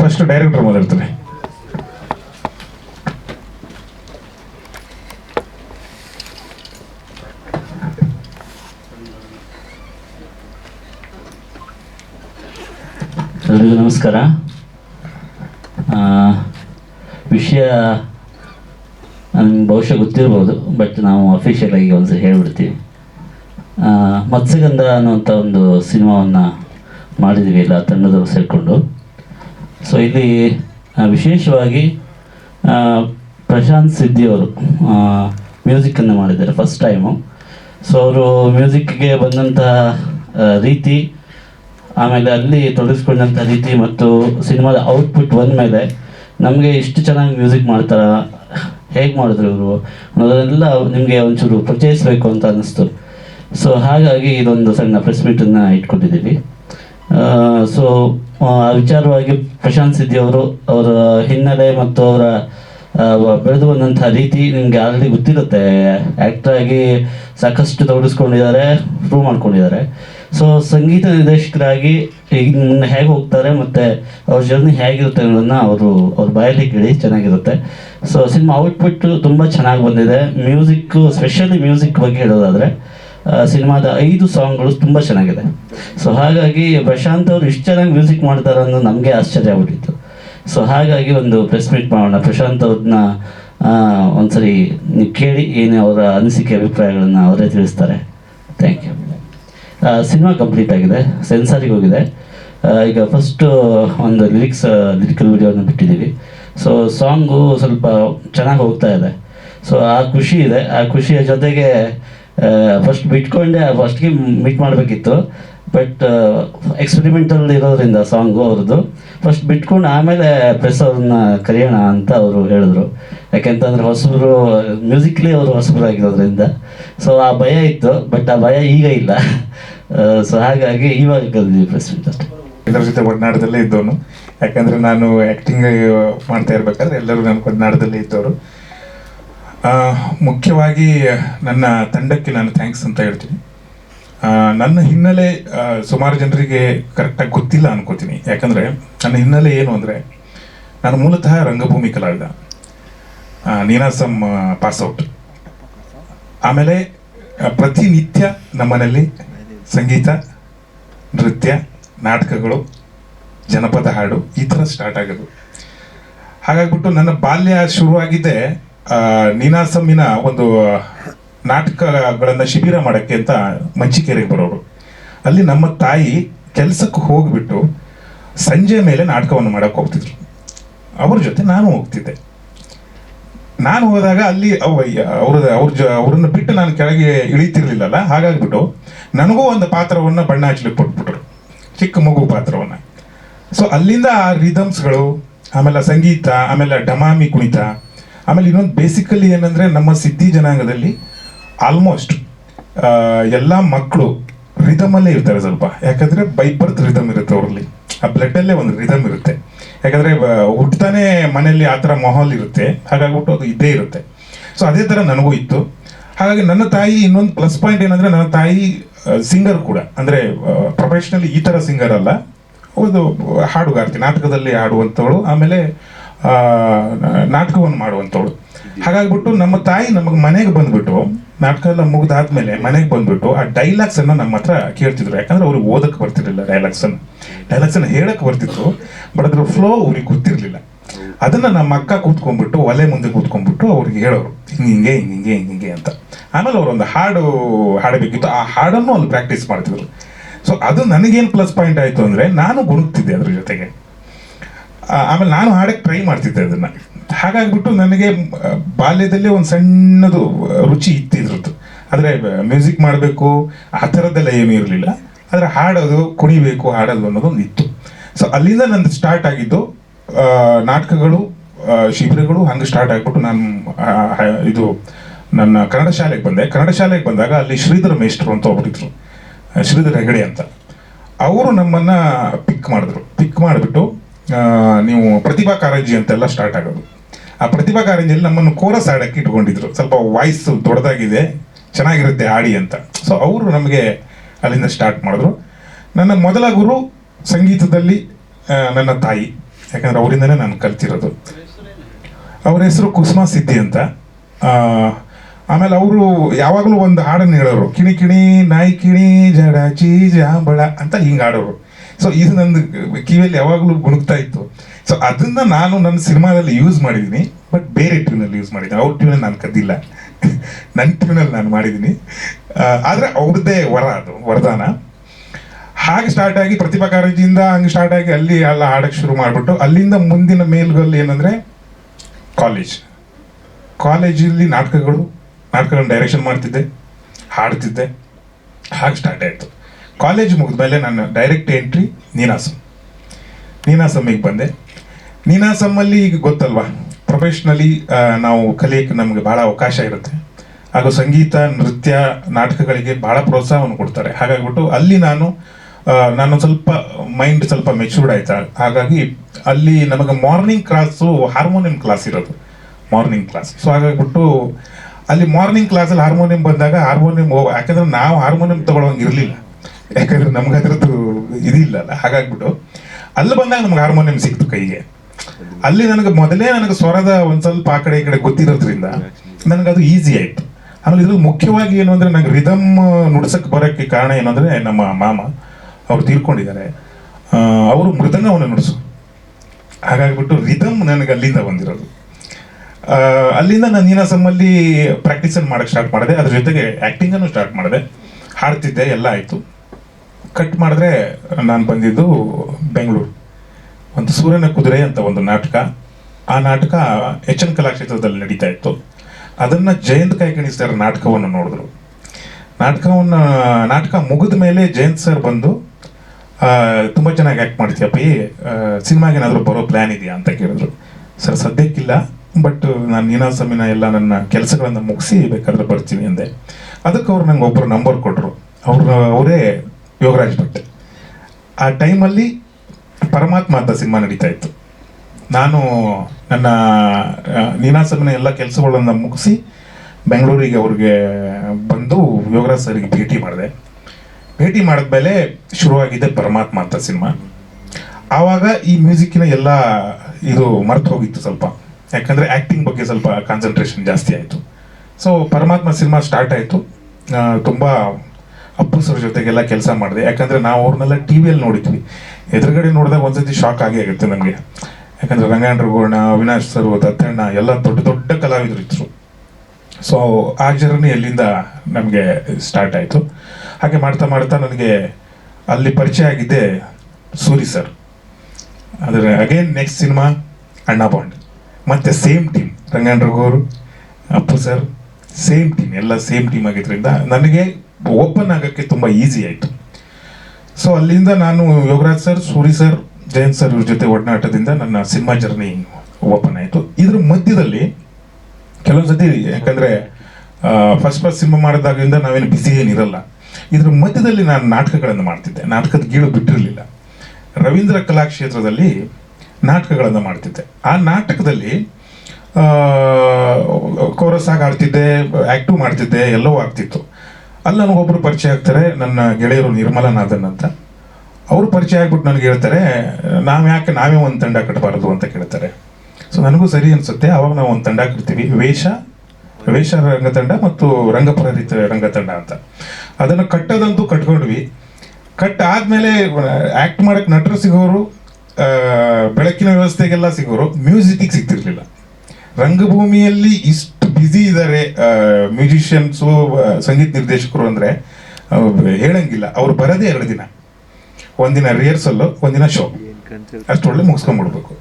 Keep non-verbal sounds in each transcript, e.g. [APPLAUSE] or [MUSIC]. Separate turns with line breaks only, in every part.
First director ಮಾತಾಡ್ತಾರೆ
ಎಲ್ರಿಗೂ ನಮಸ್ಕಾರ. ವಿಷಯ ನಮ್ಗೆ ಬಹುಶಃ ಗೊತ್ತಿರ್ಬೋದು, ಬಟ್ ನಾವು ಅಫಿಷಿಯಲ್ ಆಗಿ ಒಂದ್ಸರಿ ಹೇಳ್ಬಿಡ್ತೀವಿ. ಮತ್ಸ್ಯಗಂಧ ಅನ್ನುವಂಥ ಒಂದು ಸಿನಿಮಾವನ್ನು ಮಾಡಿದ್ವಿ ಎಲ್ಲ ತಂಡದವರು ಸೇರಿಕೊಂಡು. ಸೊ ಇಲ್ಲಿ ವಿಶೇಷವಾಗಿ ಪ್ರಶಾಂತ್ ಸಿದ್ದಿ ಅವರು ಮ್ಯೂಸಿಕ್ಕನ್ನು ಮಾಡಿದ್ದಾರೆ ಫಸ್ಟ್ ಟೈಮು ಸೊ ಅವರು ಮ್ಯೂಸಿಕ್ಗೆ ಬಂದಂಥ ಆ, ರೀತಿ ಆಮೇಲೆ ಅಲ್ಲಿ ತೊಡಗಿಸ್ಕೊಂಡಂಥ ರೀತಿ ಮತ್ತು ಸಿನಿಮಾದ ಔಟ್ಪುಟ್ ಬಂದ ಮೇಲೆ ನಮಗೆ ಇಷ್ಟು ಚೆನ್ನಾಗಿ ಮ್ಯೂಸಿಕ್ ಮಾಡ್ತಾರ ಹೇಗೆ ಮಾಡಿದ್ರು ಇವರು ಅನ್ನೋದನ್ನೆಲ್ಲ ನಿಮಗೆ ಒಂಚೂರು ಪರಿಚಯಿಸಬೇಕು ಅಂತ ಅನ್ನಿಸ್ತು. ಸೊ ಹಾಗಾಗಿ ಇದೊಂದು ಸಣ್ಣ ಪ್ರೆಸ್ ಮೀಟನ್ನು ಇಟ್ಕೊಂಡಿದ್ದೀವಿ. ಸೊ ವಿಚಾರವಾಗಿ ಪ್ರಶಾಂತ್ ಸಿದ್ದಿ ಅವರು ಅವರ ಹಿನ್ನೆಲೆ ಮತ್ತು ಅವರ ಬೆಳೆದು ಬಂದಂತಹ ರೀತಿ ನಿಮ್ಗೆ ಆಲ್ರೆಡಿ ಗೊತ್ತಿರುತ್ತೆ. ಆಕ್ಟರ್ ಆಗಿ ಸಾಕಷ್ಟು ತೊಡಗಿಸ್ಕೊಂಡಿದ್ದಾರೆ ಪ್ರೂವ್ ಮಾಡ್ಕೊಂಡಿದ್ದಾರೆ. ಸೊ ಸಂಗೀತ ನಿರ್ದೇಶಕರಾಗಿ ಈಗ ಹೇಗೆ ಹೋಗ್ತಾರೆ ಮತ್ತು ಅವ್ರ ಜರ್ನಿ ಹೇಗಿರುತ್ತೆ ಅನ್ನೋದನ್ನ ಅವರು, ಅವ್ರ ಬಾಯಲ್ಲಿ ಕೇಳಿ ಚೆನ್ನಾಗಿರುತ್ತೆ. ಸೊ ಸಿನಿಮಾ ಔಟ್ಪುಟ್ ತುಂಬ ಚೆನ್ನಾಗಿ ಬಂದಿದೆ. ಮ್ಯೂಸಿಕ್ಕು ಸ್ಪೆಷಲಿ ಮ್ಯೂಸಿಕ್ ಬಗ್ಗೆ ಹೇಳೋದಾದರೆ ಸಿನಿಮಾದ ಐದು ಸಾಂಗ್ಗಳು ತುಂಬ ಚೆನ್ನಾಗಿದೆ. ಸೊ ಹಾಗಾಗಿ ಪ್ರಶಾಂತ್ ಅವರು ಇಷ್ಟು ಚೆನ್ನಾಗಿ ಮ್ಯೂಸಿಕ್ ಮಾಡ್ತಾರೆ ಅನ್ನೋ ನಮಗೆ ಆಶ್ಚರ್ಯ ಆಗ್ಬಿಟ್ಟಿತ್ತು. ಸೊ ಹಾಗಾಗಿ ಒಂದು ಪ್ರೆಸ್ ಮೀಟ್ ಮಾಡೋಣ. ಪ್ರಶಾಂತ್ ಅವ್ರನ್ನ ಒಂದ್ಸರಿ ನೀವು ಕೇಳಿ ಏನು ಅವರ ಅನಿಸಿಕೆ, ಅಭಿಪ್ರಾಯಗಳನ್ನು ಅವರೇ ತಿಳಿಸ್ತಾರೆ. ಥ್ಯಾಂಕ್ ಯು ಸಿನಿಮಾ ಕಂಪ್ಲೀಟ್ ಆಗಿದೆ. ಸೆನ್ಸಾರಿಗೆ ಹೋಗಿದೆ. ಈಗ ಫಸ್ಟು ಒಂದು ಲಿರಿಕ್ಸ್ ಲಿರಿಕಲ್ ವಿಡಿಯೋನ ಬಿಟ್ಟಿದ್ದೀವಿ. ಸೊ ಸಾಂಗು ಸ್ವಲ್ಪ ಚೆನ್ನಾಗಿ ಹೋಗ್ತಾ ಇದೆ. ಸೊ ಆ ಖುಷಿ ಇದೆ. ಆ ಖುಷಿಯ ಜೊತೆಗೆ ಫಸ್ಟ್ ಬಿಟ್ಕೊಂಡೆ ಫಸ್ಟ್ಗೆ ಮೀಟ್ ಮಾಡಬೇಕಿತ್ತು. ಬಟ್ ಎಕ್ಸ್ಪೆರಿಮೆಂಟಲ್ ಇರೋದ್ರಿಂದ ಸಾಂಗು ಅವ್ರದ್ದು. ಫಸ್ಟ್ ಬಿಟ್ಕೊಂಡು ಆಮೇಲೆ ಪ್ರೆಸ್ ಅವ್ರನ್ನ ಕರೆಯೋಣ ಅಂತ ಅವರು ಹೇಳಿದ್ರು. ಯಾಕೆಂತಂದ್ರೆ ಹೊಸಬ್ರು ಮ್ಯೂಸಿಕ್ಲಿ ಅವರು ಹೊಸಬರಾಗಿರೋದ್ರಿಂದ ಸೊ ಆ ಭಯ ಇತ್ತು ಬಟ್ ಆ ಭಯ ಈಗ ಇಲ್ಲ. ಸೊ ಹಾಗಾಗಿ ಇವಾಗ ಕರೆದಿದ್ದೀವಿ ಪ್ರೆಸ್
ಎಲ್ಲರ ಜೊತೆ ಒಡನಾಡದಲ್ಲೇ ಇದ್ದವನು. ಯಾಕಂದ್ರೆ ನಾನು ಆ್ಯಕ್ಟಿಂಗ್ ಮಾಡ್ತಾ ಇರ್ಬೇಕಾದ್ರೆ ಎಲ್ಲರೂ ನನ್ನ ಒಡನಾಡದಲ್ಲೇ ಇದ್ದವರು. ಮುಖ್ಯವಾಗಿ ನನ್ನ ತಂಡಕ್ಕೆ ನಾನು ಥ್ಯಾಂಕ್ಸ್ ಅಂತ ಹೇಳ್ತೀನಿ. ನನ್ನ ಹಿನ್ನೆಲೆ ಸುಮಾರು ಜನರಿಗೆ ಕರೆಕ್ಟಾಗಿ ಗೊತ್ತಿಲ್ಲ ಅನ್ಕೋತೀನಿ. ಯಾಕಂದರೆ ನನ್ನ ಹಿನ್ನೆಲೆ ಏನು ಅಂದರೆ, ನಾನು ಮೂಲತಃ ರಂಗಭೂಮಿ ಕಲಾವಿದ. ನೀನಾಸಮ್ ನೀನಾಸಂ ಪಾಸ್ಔಟ್ ಆಮೇಲೆ ಪ್ರತಿನಿತ್ಯ ನಮ್ಮನೆಯಲ್ಲಿ ಸಂಗೀತ, ನೃತ್ಯ, ನಾಟಕಗಳು, ಜನಪದ ಹಾಡು ಈ ಥರ ಸ್ಟಾರ್ಟ್ ಆಗೋದು. ಹಾಗಾಗ್ಬಿಟ್ಟು ನನ್ನ ಬಾಲ್ಯ ಶುರುವಾಗಿದ್ದೆ ನೀನಾಸಮ್ಮಿನ ಒಂದು ನಾಟಕಗಳನ್ನ ಶಿಬಿರ ಮಾಡಕ್ಕೆ ಅಂತ ಮಂಚಿಕೇರಿಗೆ ಬರೋರು. ಅಲ್ಲಿ ನಮ್ಮ ತಾಯಿ ಕೆಲಸಕ್ಕೆ ಹೋಗ್ಬಿಟ್ಟು ಸಂಜೆ ಮೇಲೆ ನಾಟಕವನ್ನು ಮಾಡಕ್ಕೆ ಹೋಗ್ತಿದ್ರು. ಅವ್ರ ಜೊತೆ ನಾನು ಹೋಗ್ತಿದ್ದೆ. ನಾನು ಹೋದಾಗ ಅಲ್ಲಿ ಅವ್ರ ಅವ್ರ ಜ, ಅವ್ರನ್ನ ಬಿಟ್ಟು ನಾನು ಕೆಳಗೆ ಇಳಿತಿರ್ಲಿಲ್ಲಲ್ಲ, ಹಾಗಾಗ್ಬಿಟ್ಟು ನನಗೂ ಒಂದು ಪಾತ್ರವನ್ನ ಬಣ್ಣ ಹಚ್ಲಿಕ್ಕೆ ಕೊಟ್ಬಿಟ್ರು. ಚಿಕ್ಕ ಮಗು ಪಾತ್ರವನ್ನ. ಸೊ ಅಲ್ಲಿಂದ ಆ ರಿದಮ್ಸ್ಗಳು ಆಮೇಲೆ ಸಂಗೀತ, ಆಮೇಲೆ ಡಮಾಮಿ ಕುಣಿತ ಆಮೇಲೆ ಇನ್ನೊಂದು ಬೇಸಿಕಲಿ ಏನಂದ್ರೆ ನಮ್ಮ ಸಿದ್ಧಿ ಜನಾಂಗದಲ್ಲಿ ಆಲ್ಮೋಸ್ಟ್ ಎಲ್ಲ ಮಕ್ಕಳು ರಿದಮಲ್ಲೇ ಇರ್ತಾರೆ ಸ್ವಲ್ಪ. ಯಾಕಂದ್ರೆ ಬೈ ಬರ್ತ್ ರಿದಮ್ ಇರುತ್ತೆ ಅವರಲ್ಲಿ. ಆ ಬ್ಲಡ್ ಅಲ್ಲೇ ಒಂದು ರಿದಮ್ ಇರುತ್ತೆ. ಯಾಕಂದ್ರೆ ಹುಟ್ಟತಾನೆ ಮನೆಯಲ್ಲಿ ಆ ಥರ ಮಾಹೋಲ್ ಇರುತ್ತೆ. ಹಾಗಾಗ್ಬಿಟ್ಟು ಅದು ಇದ್ದೇ ಇರುತ್ತೆ. ಸೊ ಅದೇ ಥರ ನನಗೂ ಇತ್ತು. ಹಾಗಾಗಿ ನನ್ನ ತಾಯಿ ಇನ್ನೊಂದು ಪ್ಲಸ್ ಪಾಯಿಂಟ್ ಏನಂದ್ರೆ ನನ್ನ ತಾಯಿ ಸಿಂಗರ್ ಕೂಡ. ಅಂದ್ರೆ ಪ್ರೊಫೆಷನಲಿ ಈ ಥರ ಸಿಂಗರ್ ಅಲ್ಲ. ಒಂದು ಹಾಡುಗಾರ್ತಿ, ನಾಟಕದಲ್ಲಿ ಹಾಡುವಂಥವಳು. ಆಮೇಲೆ ನಾಟಕವನ್ನು ಮಾಡುವಂಥವಳು. ಹಾಗಾಗ್ಬಿಟ್ಟು ನಮ್ಮ ತಾಯಿ ನಮಗೆ ಮನೆಗೆ ಬಂದ್ಬಿಟ್ಟು, ನಾಟಕ ಎಲ್ಲ ಮುಗ್ದಾದ್ಮೇಲೆ ಮನೆಗೆ ಬಂದ್ಬಿಟ್ಟು ಆ ಡೈಲಾಗ್ಸ್ ಅನ್ನ ನಮ್ಮ ಹತ್ರ ಕೇಳ್ತಿದ್ರು. ಯಾಕಂದ್ರೆ ಅವ್ರಿಗೆ ಓದಕ್ಕೆ ಬರ್ತಿರ್ಲಿಲ್ಲ ಡೈಲಾಗ್ಸ್ ಅನ್ನ. ಡೈಲಾಗ್ಸ್ ಅನ್ನ ಹೇಳಕ್ ಬರ್ತಿತ್ತು ಬಟ್ ಅದ್ರ ಫ್ಲೋ ಅವ್ರಿಗೆ ಗೊತ್ತಿರ್ಲಿಲ್ಲ. ಅದನ್ನ ನಮ್ಮ ಅಕ್ಕ ಕೂತ್ಕೊಂಡ್ಬಿಟ್ಟು, ಒಲೆ ಮುಂದೆ ಕೂತ್ಕೊಂಡ್ಬಿಟ್ಟು ಅವ್ರಿಗೆ ಹೇಳೋರು. ಹಿಂಗೆ ಹಿಂಗೆ ಹಿಂಗೆ ಹಿಂಗೆ ಅಂತ. ಆಮೇಲೆ ಅವ್ರು ಒಂದು ಹಾಡು ಹಾಡಬೇಕಿತ್ತು. ಆ ಹಾಡನ್ನು ಅಲ್ಲಿ ಪ್ರಾಕ್ಟೀಸ್ ಮಾಡ್ತಿದ್ರು. ಸೊ ಅದು ನನಗೇನು ಪ್ಲಸ್ ಪಾಯಿಂಟ್ ಆಯ್ತು ಅಂದ್ರೆ, ನಾನು ಗುಣಗ್ತಿದ್ದೆ ಅದ್ರ ಜೊತೆಗೆ. ಆಮೇಲೆ ನಾನು ಹಾಡಕ್ಕೆ ಟ್ರೈ ಮಾಡ್ತಿದ್ದೆ ಅದನ್ನ. ಹಾಗಾಗ್ಬಿಟ್ಟು ನನಗೆ ಬಾಲ್ಯದಲ್ಲೇ ಒಂದು ಸಣ್ಣದು ರುಚಿ ಇತ್ತಿದ್ರದ್ದು ಆದರೆ ಮ್ಯೂಸಿಕ್ ಮಾಡಬೇಕು ಆ ಥರದ್ದೆಲ್ಲ ಏನೂ ಇರಲಿಲ್ಲ. ಆದರೆ ಹಾಡೋದು ಕುಣಿಬೇಕು ಹಾಡೋದು ಅನ್ನೋದೊಂದು ಇತ್ತು. ಸೊ ಅಲ್ಲಿಂದ ನಂದು ಸ್ಟಾರ್ಟ್ ಆಗಿದ್ದು ನಾಟಕಗಳು ಶಿಬಿರಗಳು ಹಂಗೆ ಸ್ಟಾರ್ಟ್ ಆಗಿಬಿಟ್ಟು ನಾನು ಇದು ನನ್ನ ಕನ್ನಡ ಶಾಲೆಗೆ ಬಂದೆ. ಕನ್ನಡ ಶಾಲೆಗೆ ಬಂದಾಗ ಅಲ್ಲಿ ಶ್ರೀಧರ ಮೇಷ್ಟ್ರು ಅಂತ ಆ, ಶ್ರೀಧರ ಹೆಗಡೆ ಅಂತ. ಅವರು ನಮ್ಮನ್ನು ಪಿಕ್ ಮಾಡಿದ್ರು. ಪಿಕ್ ಮಾಡಿಬಿಟ್ಟು ನೀವು ಪ್ರತಿಭಾ ಕಾರಂಜಿ ಅಂತೆಲ್ಲ ಸ್ಟಾರ್ಟ್ ಆಗೋದು. ಆ ಪ್ರತಿಭಾ ಕಾರಂಜಿಯಲ್ಲಿ ನಮ್ಮನ್ನು ಕೋರಸ್ ಆಡಕ್ಕೆ ಇಟ್ಕೊಂಡಿದ್ರು. ಸ್ವಲ್ಪ ವಾಯ್ಸ್ ದೊಡ್ಡದಾಗಿದೆ, ಚೆನ್ನಾಗಿರುತ್ತೆ ಹಾಡಿ ಅಂತ. ಸೊ ಅವರು ನಮಗೆ ಅಲ್ಲಿಂದ ಸ್ಟಾರ್ಟ್ ಮಾಡಿದ್ರು. ನನ್ನ ಮೊದಲ ಗುರು ಸಂಗೀತದಲ್ಲಿ ನನ್ನ ತಾಯಿ. ಯಾಕಂದ್ರೆ ಅವರಿಂದನೇ ನಾನು ಕಲ್ತಿರೋದು. ಅವ್ರ ಹೆಸರು ಕುಸುಮಾ ಸಿದ್ಧಿ ಅಂತ. ಆಮೇಲೆ ಅವರು ಯಾವಾಗಲೂ ಒಂದು ಹಾಡನ್ನು ಹೇಳೋರು. ಕಿಣಿ ಕಿಣಿ, ನಾಯಿ ಕಿಣಿ, ಜಡ ಚೀ, ಜಾಂಬಳ ಅಂತ ಹಿಂಗೆ ಹಾಡೋರು. ಸೊ ಇದು ನಂದು ಕಿವಿಯಲ್ಲಿ ಯಾವಾಗಲೂ ಗುಣಗ್ತಾ ಇತ್ತು. ಸೊ ಅದನ್ನ ನಾನು ನನ್ನ ಸಿನಿಮಾದಲ್ಲಿ ಯೂಸ್ ಮಾಡಿದ್ದೀನಿ. ಬಟ್ ಬೇರೆ ಟ್ಯೂನಲ್ಲಿ ಯೂಸ್ ಮಾಡಿದ್ದೀನಿ. ಅವ್ರ ಟ್ಯೂನಲ್ಲಿ ನಾನು ಕದ್ದಿಲ್ಲ. ನನ್ನ ಟ್ಯೂನಲ್ಲಿ ನಾನು ಮಾಡಿದ್ದೀನಿ. ಆದರೆ ಅವ್ರದ್ದೇ ವರ ಅದು, ವರದಾನ. ಹಾಗೆ ಸ್ಟಾರ್ಟ್ ಆಗಿ ಪ್ರತಿಭಾ ಕಾರಂಜಿಯಿಂದ ಹಂಗೆ ಸ್ಟಾರ್ಟ್ ಆಗಿ ಅಲ್ಲಿ ಎಲ್ಲ ಹಾಡಕ್ಕೆ ಶುರು ಮಾಡಿಬಿಟ್ಟು ಅಲ್ಲಿಂದ ಮುಂದಿನ ಮೇಲ್ಗಲ್ಲಿ ಏನಂದ್ರೆ ಕಾಲೇಜ್ ಕಾಲೇಜಲ್ಲಿ ನಾಟಕಗಳು, ನಾಟಕಗಳನ್ನ ಡೈರೆಕ್ಷನ್ ಮಾಡ್ತಿದ್ದೆ, ಹಾಡ್ತಿದ್ದೆ. ಹಾಗೆ ಸ್ಟಾರ್ಟ್ ಆಯಿತು. ಕಾಲೇಜ್ ಮುಗಿದ ಮೇಲೆ ನಾನು ಡೈರೆಕ್ಟ್ ಎಂಟ್ರಿ ನೀನಾಸಂ. ನೀನಾಸಮ್ಮಿಗೆ ಬಂದೆ. ನೀನಾಸಮ್ಮಲ್ಲಿ ಈಗ ಗೊತ್ತಲ್ವಾ ಪ್ರೊಫೆಷ್ನಲಿ ನಾವು ಕಲಿಯಕ್ಕೆ ನಮಗೆ ಭಾಳ ಅವಕಾಶ ಇರುತ್ತೆ. ಹಾಗೂ ಸಂಗೀತ, ನೃತ್ಯ, ನಾಟಕಗಳಿಗೆ ಭಾಳ ಪ್ರೋತ್ಸಾಹವನ್ನು ಕೊಡ್ತಾರೆ. ಹಾಗಾಗಿಬಿಟ್ಟು ಅಲ್ಲಿ ನಾನು ನಾನು ಸ್ವಲ್ಪ ಮೈಂಡ್ ಸ್ವಲ್ಪ ಮೆಚೂರ್ಡ್ ಆಯ್ತಾ? ಹಾಗಾಗಿ ಅಲ್ಲಿ ನಮಗೆ ಮಾರ್ನಿಂಗ್ ಕ್ಲಾಸು ಹಾರ್ಮೋನಿಯಂ ಕ್ಲಾಸ್ ಇರೋದು. ಮಾರ್ನಿಂಗ್ ಕ್ಲಾಸ್ ಸೊ ಹಾಗಾಗಿಬಿಟ್ಟು ಅಲ್ಲಿ ಮಾರ್ನಿಂಗ್ ಕ್ಲಾಸಲ್ಲಿ ಹಾರ್ಮೋನಿಯಂ ಬಂದಾಗ ಹಾರ್ಮೋನಿಯಂ ಯಾಕಂದ್ರೆ ನಾವು ಹಾರ್ಮೋನಿಯಂ ತಗೊಳ್ಳೋಂಗೆ ಇರಲಿಲ್ಲ. ಯಾಕಂದ್ರೆ ನಮ್ಗೆ ಅದ್ರದ್ದು ಇದಿಲ್ಲಲ್ಲ, ಹಾಗಾಗ್ಬಿಟ್ಟು ಅಲ್ಲಿ ಬಂದಾಗ ನಮ್ಗೆ ಹಾರ್ಮೋನಿಯಂ ಸಿಕ್ತು ಕೈಗೆ. ಅಲ್ಲಿ ನನಗೆ ಮೊದಲೇ ನನಗೆ ಸ್ವರದ ಒಂದು ಸ್ವಲ್ಪ ಆ ಕಡೆ ಈ ಕಡೆ ಗೊತ್ತಿರೋದ್ರಿಂದ ನನಗೆ ಅದು ಈಸಿ ಆಯ್ತು. ಆಮೇಲೆ ಇದು ಮುಖ್ಯವಾಗಿ ಏನು ಅಂದ್ರೆ ನಂಗೆ ರಿದಮ್ ನುಡ್ಸಕ್ ಬರೋಕ್ಕೆ ಕಾರಣ ಏನು ಅಂದ್ರೆ ನಮ್ಮ ಮಾಮ ಅವ್ರು ತೀರ್ಕೊಂಡಿದ್ದಾರೆ. ಅವರು ಮೃದಂಗವನ್ನು ನುಡಿಸು. ಹಾಗಾಗ್ಬಿಟ್ಟು ರಿದಮ್ ನನಗೆ ಅಲ್ಲಿಂದ ಬಂದಿರೋದು. ಅಲ್ಲಿಂದ ನಾನು ನೀನಾಸಮ್ಮಲ್ಲಿ ಪ್ರಾಕ್ಟೀಸನ್ನು ಮಾಡೋಕ್ಕೆ ಸ್ಟಾರ್ಟ್ ಮಾಡಿದೆ. ಅದ್ರ ಜೊತೆಗೆ ಆ್ಯಕ್ಟಿಂಗನ್ನು ಸ್ಟಾರ್ಟ್ ಮಾಡಿದೆ. ಹಾಡ್ತಿದ್ದೆ, ಎಲ್ಲ ಆಯಿತು. ಕಟ್ ಮಾಡಿದ್ರೆ ನಾನು ಬಂದಿದ್ದು ಬೆಂಗಳೂರು. ಒಂದು ಸೂರ್ಯನ ಕುದುರೆ ಅಂತ ಒಂದು ನಾಟಕ. ಆ ನಾಟಕ ಎಚ್ ಎನ್ ಕಲಾಕ್ಷೇತ್ರದಲ್ಲಿ ನಡೀತಾ ಇತ್ತು. ಅದನ್ನು ಜಯಂತ್ ಕೈಗಣಿ ಸರ್ ನಾಟಕವನ್ನು ನೋಡಿದ್ರು. ನಾಟಕವನ್ನು, ನಾಟಕ ಮುಗಿದ ಮೇಲೆ ಜಯಂತ್ ಸರ್ ಬಂದು ತುಂಬ ಚೆನ್ನಾಗಿ ಆ್ಯಕ್ಟ್ ಮಾಡ್ತೀಯಪ್ಪ ಸಿನಿಮಾಗೆ ಏನಾದರೂ ಬರೋ ಪ್ಲ್ಯಾನ್ ಇದೆಯಾ ಅಂತ ಕೇಳಿದ್ರು. ಸರ್, ಸದ್ಯಕ್ಕಿಲ್ಲ ಬಟ್ ನಾನು ನೀನಾಸಮಿನ ಎಲ್ಲ ನನ್ನ ಕೆಲಸಗಳನ್ನು ಮುಗಿಸಿ ಬೇಕಾದ್ರೆ ಬರ್ತೀನಿ ಅಂದೆ. ಅದಕ್ಕೆ ಅವ್ರು ನಂಗೆ ಒಬ್ಬರು ನಂಬರ್ ಕೊಟ್ಟರು ಅವ್ರ, ಅವರೇ ಯೋಗರಾಜ್ ಭಟ್ ಆ ಟೈಮಲ್ಲಿ ಪರಮಾತ್ಮ ಅಂತ ಸಿನಿಮಾ ನಡೀತಾ ಇತ್ತು. ನಾನು, ನನ್ನ ನೀನಾಸಮನ ಎಲ್ಲ ಕೆಲಸಗಳನ್ನ ಮುಗಿಸಿ ಬೆಂಗಳೂರಿಗೆ ಅವ್ರಿಗೆ ಬಂದು ಯೋಗರಾಜ್ ಸರ್ಗೆ ಭೇಟಿ ಮಾಡಿದೆ. ಭೇಟಿ ಮಾಡಿದ್ಮೇಲೆ ಶುರುವಾಗಿದೆ ಪರಮಾತ್ಮ ಅಂತ ಸಿನಿಮಾ. ಆವಾಗ ಈ ಮ್ಯೂಸಿಕ್ಕಿನ ಎಲ್ಲ ಇದು ಮರೆತು ಹೋಗಿತ್ತು ಸ್ವಲ್ಪ. ಯಾಕಂದ್ರೆ ಆ್ಯಕ್ಟಿಂಗ್ ಬಗ್ಗೆ ಸ್ವಲ್ಪ ಕಾನ್ಸಂಟ್ರೇಷನ್ ಜಾಸ್ತಿ ಆಯಿತು. ಸೊ, ಪರಮಾತ್ಮ ಸಿನಿಮಾ ಸ್ಟಾರ್ಟ್ ಆಯಿತು. ತುಂಬ ಅಪ್ಪು ಸರ್ ಜೊತೆಗೆಲ್ಲ ಕೆಲಸ ಮಾಡಿದೆ. ಯಾಕಂದ್ರೆ ನಾವು ಅವ್ರನ್ನೆಲ್ಲ ಟಿ ವಿಯಲ್ಲಿ ನೋಡಿದ್ವಿ. ಎದುರುಗಡೆ ನೋಡಿದಾಗ ಒಂದ್ಸತಿ ಶಾಕ್ ಆಗೇ ಆಗುತ್ತೆ ನನಗೆ. ಯಾಕಂದ್ರೆ ರಂಗಾಂಡ್ರಗೋಣ ಅವಿನಾಶ್ ಸರ್, ದತ್ತಣ್ಣ, ಎಲ್ಲ ದೊಡ್ಡ ದೊಡ್ಡ ಕಲಾವಿದರು ಇದ್ರು. ಸೊ ಆ ಜರ್ನಿ ಅಲ್ಲಿಂದ ನಮಗೆ ಸ್ಟಾರ್ಟ್ ಆಯಿತು. ಹಾಗೆ ಮಾಡ್ತಾ ಮಾಡ್ತಾ ನನಗೆ ಅಲ್ಲಿ ಪರಿಚಯ ಆಗಿದ್ದೆ ಸೂರಿ ಸರ್. ಅದರ again next cinema Anna Bond. ಮತ್ತೆ ಸೇಮ್ ಟೀಮ್ ರಂಗಾಂಡ್ರಗೋರು ಅಪ್ಪು ಸರ್ ಸೇಮ್ ಟೀಮ್ ಎಲ್ಲ ಸೇಮ್ ಟೀಮ್ ಆಗಿದ್ದರಿಂದ ನನಗೆ ಓಪನ್ ಆಗೋಕ್ಕೆ ತುಂಬ ಈಸಿ ಆಯಿತು. ಸೊ ಅಲ್ಲಿಂದ ನಾನು Yogaraj sir Suri sir Jayant sir ಇವ್ರ ಜೊತೆ ಒಡನಾಟದಿಂದ ನನ್ನ ಸಿನಿಮಾ ಜರ್ನಿ ಓಪನ್ ಆಯಿತು. ಇದ್ರ ಮಧ್ಯದಲ್ಲಿ ಕೆಲವೊಂದು ಸತಿ ಯಾಕಂದರೆ ಫಸ್ಟ್ ಫಸ್ಟ್ ಸಿನಿಮಾ ಮಾಡಿದಾಗಿಂದ ನಾವೇನು ಬಿಸಿ ಏನಿರಲ್ಲ ಇದ್ರ ಮಧ್ಯದಲ್ಲಿ ನಾನು ನಾಟಕಗಳನ್ನು ಮಾಡ್ತಿದ್ದೆ. ನಾಟಕದ ಗೀಳು ಬಿಟ್ಟಿರಲಿಲ್ಲ. ರವೀಂದ್ರ ಕಲಾಕ್ಷೇತ್ರದಲ್ಲಿ ನಾಟಕಗಳನ್ನು ಮಾಡ್ತಿದ್ದೆ. ಆ ನಾಟಕದಲ್ಲಿ ಕೋರಸ್ ಆಗಿ ಆಡ್ತಿದ್ದೆ ಆ್ಯಕ್ಟು ಮಾಡ್ತಿದ್ದೆ, ಎಲ್ಲವೂ ಆಗ್ತಿತ್ತು. ಅಲ್ಲಿ ನನಗೊಬ್ಬರು ಪರಿಚಯ ಆಗ್ತಾರೆ, ನನ್ನ ಗೆಳೆಯರು ನಿರ್ಮಲನಾಥನ್ ಅಂತ. ಅವರು ಪರಿಚಯ ಆಗ್ಬಿಟ್ಟು ನನಗೆ ಹೇಳ್ತಾರೆ, ನಾವು ಯಾಕೆ, ನಾವೇ ಒಂದು ತಂಡ ಕಟ್ಟಬಾರದು ಅಂತ ಕೇಳ್ತಾರೆ. ಸೊ ನನಗೂ ಸರಿ ಅನಿಸುತ್ತೆ. ಅವಾಗ ನಾವು ಒಂದು ತಂಡ ಕಟ್ತೀವಿ. ವೇಷ ವೇಷ ರಂಗತಂಡ ಮತ್ತು ರಂಗಪ್ರರಿತ ರಂಗತಂಡ ಅಂತ. ಅದನ್ನು ಕಟ್ಟೋದಂತೂ ಕಟ್ಕೊಂಡ್ವಿ. ಕಟ್ ಆದ್ಮೇಲೆ, ಆಕ್ಟ್ ಮಾಡಕ್ ನಟರು ಸಿಗೋರು ಬೆಳಕಿನ ವ್ಯವಸ್ಥೆಗೆಲ್ಲ ಸಿಗೋರು ಮ್ಯೂಸಿಕ್ಗೆ ಸಿಗ್ತಿರ್ಲಿಲ್ಲ. ರಂಗಭೂಮಿಯಲ್ಲಿ ಇಷ್ಟು ಬ್ಯುಸಿ ಇದ್ದಾರೆ ಮ್ಯೂಸಿಷಿಯನ್ಸು ಸಂಗೀತ ನಿರ್ದೇಶಕರು ಅಂದ್ರೆ ಹೇಳಂಗಿಲ್ಲ. ಅವ್ರು ಬರೋದೇ ಎರಡು ದಿನ. ಒಂದಿನ ರಿಹರ್ಸಲ್ಲು ಒಂದಿನ ಶೋ ಅಷ್ಟೊಳ್ಳೆ ಮುಗಿಸ್ಕೊಂಡ್ಬಿಡ್ಬೇಕು.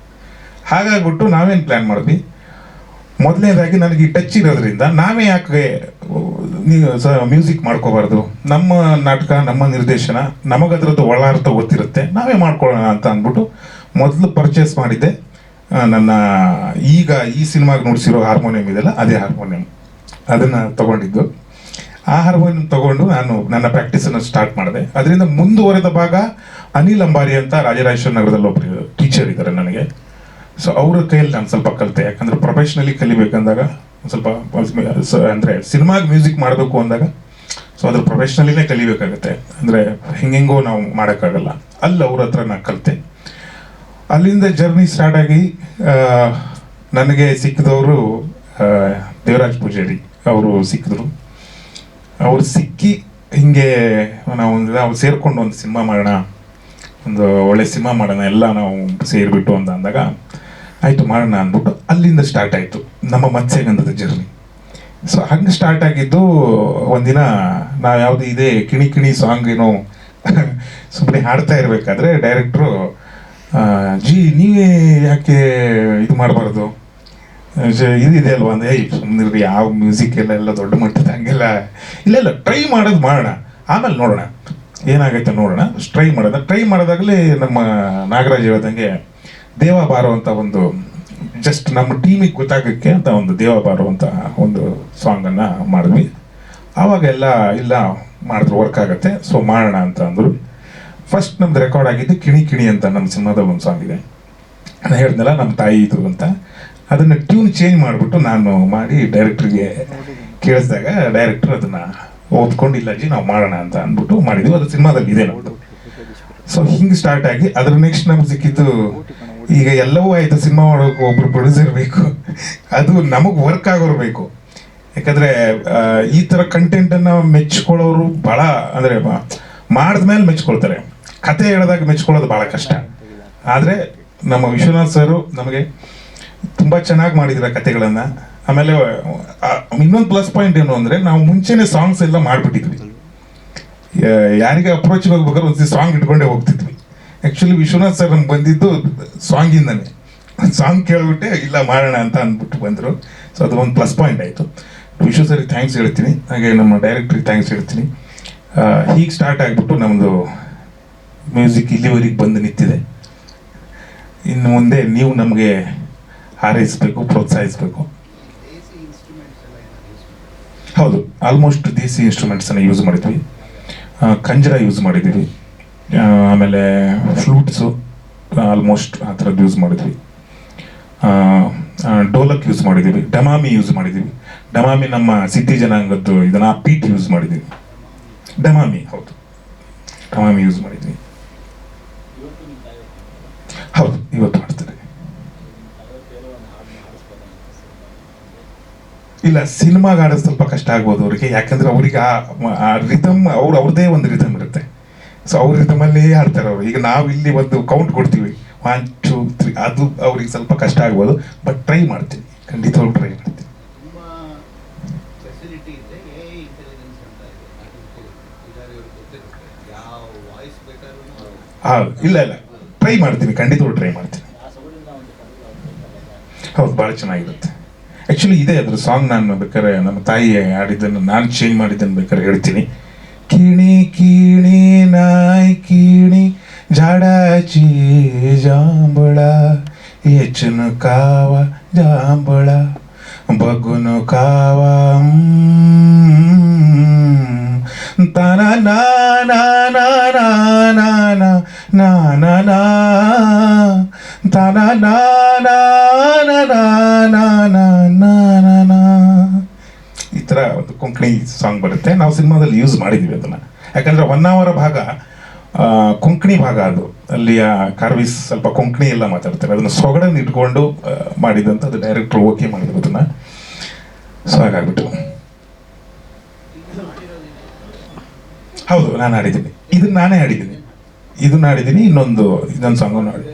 ಹಾಗಾಗ್ಬಿಟ್ಟು ನಾವೇನು ಪ್ಲ್ಯಾನ್ ಮಾಡಿದ್ವಿ? ಮೊದಲನೇದಾಗಿ ನನಗೆ ಈ ಟಚ್ ಇರೋದ್ರಿಂದ ನಾವೇ ಯಾಕೆ ಮ್ಯೂಸಿಕ್ ಮಾಡ್ಕೋಬಾರ್ದು? ನಮ್ಮ ನಾಟಕ, ನಮ್ಮ ನಿರ್ದೇಶನ, ನಮಗದ್ರದ್ದು ಒಳಾರ್ಥ ಗೊತ್ತಿರುತ್ತೆ. ನಾವೇ ಮಾಡ್ಕೊಳ್ಳೋಣ ಅಂತ ಅಂದ್ಬಿಟ್ಟು ಮೊದಲು ಪರ್ಚೇಸ್ ಮಾಡಿದ್ದೆ. ನನ್ನ ಈಗ ಈ ಸಿನಿಮಾಗೆ ನೋಡಿಸಿರೋ ಹಾರ್ಮೋನಿಯಂ ಇದೆಯಲ್ಲ, ಅದೇ ಹಾರ್ಮೋನಿಯಂ. ಅದನ್ನು ತಗೊಂಡಿದ್ದು. ಆ ಹಾರ್ಮೋನಿಯಂ ತಗೊಂಡು ನಾನು ನನ್ನ ಪ್ರಾಕ್ಟೀಸನ್ನು ಸ್ಟಾರ್ಟ್ ಮಾಡಿದೆ. ಅದರಿಂದ ಮುಂದುವರೆದ ಭಾಗ ಅನಿಲ್ ಅಂಬಾರಿ ಅಂತ ರಾಜರಾಜೇಶ್ವರ ನಗರದಲ್ಲಿ ಒಬ್ಬರು ಟೀಚರ್ ಇದ್ದಾರೆ ನನಗೆ. ಸೊ ಅವರ ಕೈಯಲ್ಲಿ ನಾನು ಸ್ವಲ್ಪ ಕಲಿತೆ. ಯಾಕಂದ್ರೆ ಪ್ರೊಫೆಷ್ನಲಿ ಕಲಿಬೇಕಂದಾಗ ಸ್ವಲ್ಪ ಅಂದ್ರೆ ಸಿನಿಮಾಗೆ ಮ್ಯೂಸಿಕ್ ಮಾಡಬೇಕು ಅಂದಾಗ ಸೊ, ಅದ್ರ ಪ್ರೊಫೆಷ್ನಲಿನೇ ಕಲಿಬೇಕಾಗುತ್ತೆ. ಅಂದ್ರೆ ಹೆಂಗೆಂಗೋ ನಾವು ಮಾಡೋಕ್ಕಾಗಲ್ಲ. ಅಲ್ಲಿ, ಅವ್ರ ಹತ್ರ ನಾನು ಕಲಿತೆ. ಅಲ್ಲಿಂದ ಜರ್ನಿ ಸ್ಟಾರ್ಟ್ ಆಗಿ ನನಗೆ ಸಿಕ್ಕಿದವರು ದೇವರಾಜ್ ಪೂಜಾರಿ ಅವರು ಸಿಕ್ಕಿದ್ರು. ಅವರು ಸಿಕ್ಕಿ ಹಿಂಗೆ ನಾವು ನಾವು ಸೇರಿಕೊಂಡು ಒಂದು ಸಿನಿಮಾ ಮಾಡೋಣ, ಒಂದು ಒಳ್ಳೆ ಸಿನಿಮಾ ಮಾಡೋಣ, ಎಲ್ಲ ನಾವು ಸೇರಿಬಿಟ್ಟು ಅಂತ ಅಂದಾಗ, ಆಯಿತು ಮಾಡೋಣ ಅಂದ್ಬಿಟ್ಟು ಅಲ್ಲಿಂದ ಸ್ಟಾರ್ಟ್ ಆಯಿತು, ನಮ್ಮ ಮತ್ಸ್ಯಗಂಧದ ಜರ್ನಿ ಸೊ ಹಂಗೆ ಸ್ಟಾರ್ಟ್ ಆಗಿದ್ದು ಒಂದಿನ ನಾವು ಯಾವುದು ಇದೇ ಕಿಣಿ ಕಿಣಿ ಸಾಂಗ್ ಏನು [LAUGHS] ಸುಮ್ಮನೆ ಹಾಡ್ತಾ ಇರಬೇಕಾದ್ರೆ ಡೈರೆಕ್ಟ್ರು ಜಿ, ನೀವೇ ಯಾಕೆ ಇದು ಮಾಡಬಾರ್ದು? ಇದಿದೆ ಅಲ್ವಾ ಅಂದ್ರೆ, ಏಯ್ ಸುಮ್ಮನೆ ಯಾವ ಮ್ಯೂಸಿಕ್ ಎಲ್ಲ ಎಲ್ಲ ದೊಡ್ಡ ಮಟ್ಟದ ಹಂಗೆಲ್ಲ. ಇಲ್ಲ ಇಲ್ಲ ಟ್ರೈ ಮಾಡೋದು ಮಾಡೋಣ. ಆಮೇಲೆ ನೋಡೋಣ. ಏನಾಗೈತೆ ನೋಡೋಣ. ಟ್ರೈ ಮಾಡೋಣ ಟ್ರೈ ಮಾಡಿದಾಗಲೇ ನಮ್ಮ ನಾಗರಾಜ್ ಹೇಳ್ದಂಗೆ ದೇವ ಬಾರೋ ಒಂದು ಜಸ್ಟ್ ನಮ್ಮ ಟೀಮಿಗೆ ಗೊತ್ತಾಗಕ್ಕೆ ಅಂತ ಒಂದು ದೇವ ಬಾರೋ ಅಂತ ಒಂದು ಸಾಂಗನ್ನು ಮಾಡಿದ್ವಿ. ಆವಾಗೆಲ್ಲ, ಇಲ್ಲ, ಮಾಡಿದ್ರೆ ವರ್ಕ್ ಆಗುತ್ತೆ. ಸೊ ಮಾಡೋಣ ಅಂತ ಅಂದರು. ಫಸ್ಟ್ ನಮ್ದು ರೆಕಾರ್ಡ್ ಆಗಿದ್ದು ಕಿಣಿ ಕಿಣಿ ಅಂತ ನಮ್ಮ ಸಿನಿಮಾದ ಒಂದು ಸಾಂಗ್ ಇದೆ. ನಾನು ಹೇಳಿದ್ನಲ್ಲ, ನಮ್ಮ ತಾಯಿ ಇದ್ರು ಅಂತ. ಅದನ್ನು ಟ್ಯೂನ್ ಚೇಂಜ್ ಮಾಡಿಬಿಟ್ಟು ನಾನು ಮಾಡಿ ಡೈರೆಕ್ಟ್ರಿಗೆ ಕೇಳಿಸಿದಾಗ ಡೈರೆಕ್ಟರ್ ಅದನ್ನು ಒಪ್ಕೊಂಡಿಲ್ಲ ಜಿ ನಾವು ಮಾಡೋಣ ಅಂತ ಅಂದ್ಬಿಟ್ಟು ಮಾಡಿದ್ವಿ. ಅದು ಸಿನಿಮಾದಲ್ಲಿ ಇದೆ ನಮ್ಮದು ಸೊ ಹಿಂಗೆ ಸ್ಟಾರ್ಟ್ ಆಗಿ ಅದ್ರ ನೆಕ್ಸ್ಟ್ ನಮ್ಗೆ ಸಿಕ್ಕಿದ್ದು ಈಗ ಎಲ್ಲವೂ ಆಯಿತು. ಸಿನಿಮಾ ಮಾಡೋಕೆ ಒಬ್ರು ಪ್ರೊಡ್ಯೂಸರ್ ಬೇಕು. ಅದು ನಮಗೆ ವರ್ಕ್ ಆಗೋರು ಬೇಕು. ಯಾಕಂದರೆ ಈ ಥರ ಕಂಟೆಂಟನ್ನು ಮೆಚ್ಕೊಳ್ಳೋರು ಬಹಳ, ಅಂದ್ರೆ ಮಾಡಿದ್ಮೇಲೆ ಮೆಚ್ಕೊಳ್ತಾರೆ. ಕತೆ ಹೇಳಿದಾಗ ಮೆಚ್ಕೊಳ್ಳೋದು ಬಹಳ ಕಷ್ಟ. ಆದ್ರೆ ನಮ್ಮ ವಿಶ್ವನಾಥ್ ಸರ್ ನಮಗೆ ತುಂಬಾ ಚೆನ್ನಾಗಿ ಮಾಡಿದ್ರ ಕತೆಗಳನ್ನ. ಆಮೇಲೆ ಇನ್ನೊಂದು ಪ್ಲಸ್ ಪಾಯಿಂಟ್ ಏನು ಅಂದ್ರೆ ನಾವು ಮುಂಚೆನೆ ಸಾಂಗ್ಸ್ ಎಲ್ಲ ಮಾಡ್ಬಿಟ್ಟಿದ್ವಿ. ಯಾರಿಗೆ ಅಪ್ರೋಚ್ ಹೋಗ್ಬೇಕಾದ್ರೆ ಒಂದು ಸಾಂಗ್ ಇಟ್ಕೊಂಡೇ ಹೋಗ್ತಿದ್ವಿ. ಆ್ಯಕ್ಚುಲಿ ವಿಶ್ವನಾಥ್ ಸರ್ ನಮ್ಗೆ ಬಂದಿದ್ದು ಸಾಂಗಿಂದನೇ ಸಾಂಗ್ ಕೇಳಿಬಿಟ್ಟೆ, ಇಲ್ಲ ಮಾಡೋಣ ಅಂತ ಅಂದ್ಬಿಟ್ಟು ಬಂದರು. ಸೊ ಅದು ಒಂದು ಪ್ಲಸ್ ಪಾಯಿಂಟ್ ಆಯಿತು. ವಿಶ್ವ ಸರ್ಗೆ ಥ್ಯಾಂಕ್ಸ್ ಹೇಳ್ತೀನಿ. ಹಾಗೆ ನಮ್ಮ ಡೈರೆಕ್ಟ್ರಿಗೆ ಥ್ಯಾಂಕ್ಸ್ ಹೇಳ್ತೀನಿ. ಹೀಗೆ ಸ್ಟಾರ್ಟ್ ಆಗಿಬಿಟ್ಟು ನಮ್ಮದು ಮ್ಯೂಸಿಕ್ ಇಲ್ಲಿವರೆಗೆ ಬಂದು ನಿಂತಿದೆ. ಇನ್ನು ಮುಂದೆ ನೀವು ನಮಗೆ ಹಾರೈಸಬೇಕು, ಪ್ರೋತ್ಸಾಹಿಸಬೇಕು. ಹೌದು ಆಲ್ಮೋಸ್ಟ್ ದೇಸಿ ಇನ್ಸ್ಟ್ರೂಮೆಂಟ್ಸನ್ನು ಯೂಸ್ ಮಾಡಿದ್ವಿ. ಕಂಜರ ಯೂಸ್ ಮಾಡಿದ್ದೀವಿ ಆಮೇಲೆ ಫ್ಲೂಟ್ಸು ಆಲ್ಮೋಸ್ಟ್ ಆ ಥರದ್ದು ಯೂಸ್ ಮಾಡಿದ್ವಿ. ಡೋಲಕ್ ಯೂಸ್ ಮಾಡಿದ್ದೀವಿ ಡಮಾಮಿ ಯೂಸ್ ಮಾಡಿದ್ದೀವಿ ಡಮಾಮಿ ನಮ್ಮ ಸಿದ್ಧಿ ಜನಾಂಗದ್ದು ಇದನ್ನ ಪೀಟ್ ಯೂಸ್ ಮಾಡಿದ್ದೀವಿ ಡಮಾಮಿ, ಹೌದು. ಡಮಾಮಿ ಯೂಸ್ ಮಾಡಿದ್ವಿ ಹೌದು ಇವತ್ತು ಮಾಡ್ತಾರೆ ಇಲ್ಲ, ಸಿನಿಮಾಗ ಆಡೋದು ಸ್ವಲ್ಪ ಕಷ್ಟ ಆಗ್ಬೋದು ಅವರಿಗೆ. ಯಾಕಂದ್ರೆ ಅವ್ರಿಗೆ ಆ ರಿಥಮ್ ಅವ್ರು ಅವ್ರದ್ದೇ ಒಂದು ರಿಥಮ್ ಇರುತ್ತೆ. ಸೊ ಅವ್ರ ರಿದಮಲ್ಲೇ ಆಡ್ತಾರೆ ಅವರು. ಈಗ ನಾವು ಇಲ್ಲಿ ಒಂದು ಕೌಂಟ್ ಕೊಡ್ತೀವಿ. ಒನ್ ಟೂ ತ್ರೀ ಅದು ಅವ್ರಿಗೆ ಸ್ವಲ್ಪ ಕಷ್ಟ ಆಗ್ಬೋದು. ಬಟ್ ಟ್ರೈ ಮಾಡ್ತೀನಿ. ಖಂಡಿತವಾಗ್ಲೂ ಟ್ರೈ
ಬೇಕಾದ್ರೂ
ಹಾ ಇಲ್ಲ ಇಲ್ಲ. ಟ್ರೈ ಮಾಡ್ತೀನಿ ಖಂಡಿತ ಟ್ರೈ ಮಾಡ್ತೀನಿ. ಹೌದು, ಭಾಳ ಚೆನ್ನಾಗಿರುತ್ತೆ. ಆ್ಯಕ್ಚುಲಿ ಇದೆ ಅದ್ರ ಸಾಂಗ್ ನಾನು ಬೇಕಾದ್ರೆ ನಮ್ಮ ತಾಯಿ ಆಡಿದ್ದನ್ನು ನಾನು ಚೇಂಜ್ ಮಾಡಿದ್ದನ್ನು ಬೇಕಾದ್ರೆ ಹೇಳ್ತೀನಿ. ಕಿಣಿ ಕಿಣಿ, ನಾಯ್, ಕಿಣಿ ಜಾಡಾಚಿ ಜಾಂಬಳ ಹೆಚ್ಚನು ಕಾವ, ಜಾಂಬಳ. ನಾ ನಾ ನಾ ನಾ ಈ ಥರ ಒಂದು ಕೊಂಕಣಿ ಸಾಂಗ್ ಬರುತ್ತೆ ನಾವು ಸಿನಿಮಾದಲ್ಲಿ ಯೂಸ್ ಮಾಡಿದ್ದೀವಿ ಅದನ್ನು ಯಾಕಂದರೆ ಒನ್ ಅವರ್ ಭಾಗ ಕೊಂಕಣಿ ಭಾಗ ಅದು ಅಲ್ಲಿಯ ಕಾರ್ವಿಸ್ ಸ್ವಲ್ಪ ಕೊಂಕಣಿ ಎಲ್ಲ ಮಾತಾಡ್ತಾರೆ. ಅದನ್ನು ಸೊಗಡನ್ನು ಇಟ್ಕೊಂಡು ಮಾಡಿದಂತ ಅದು ಡೈರೆಕ್ಟ್ರು ಓಕೆ ಮಾಡಿದ್ರು ಅದನ್ನು. ಸೊ ಹಾಗಾಗ್ಬಿಟ್ಟು. ಹೌದು, ನಾನು ಆಡಿದ್ದೀನಿ ಇದನ್ನ ನಾನೇ ಆಡಿದ್ದೀನಿ ಇದನ್ನ ಆಡಿದ್ದೀನಿ ಇನ್ನೊಂದು ಇದೊಂದು ಸಾಂಗನ್ನು ಹಾಡಿ.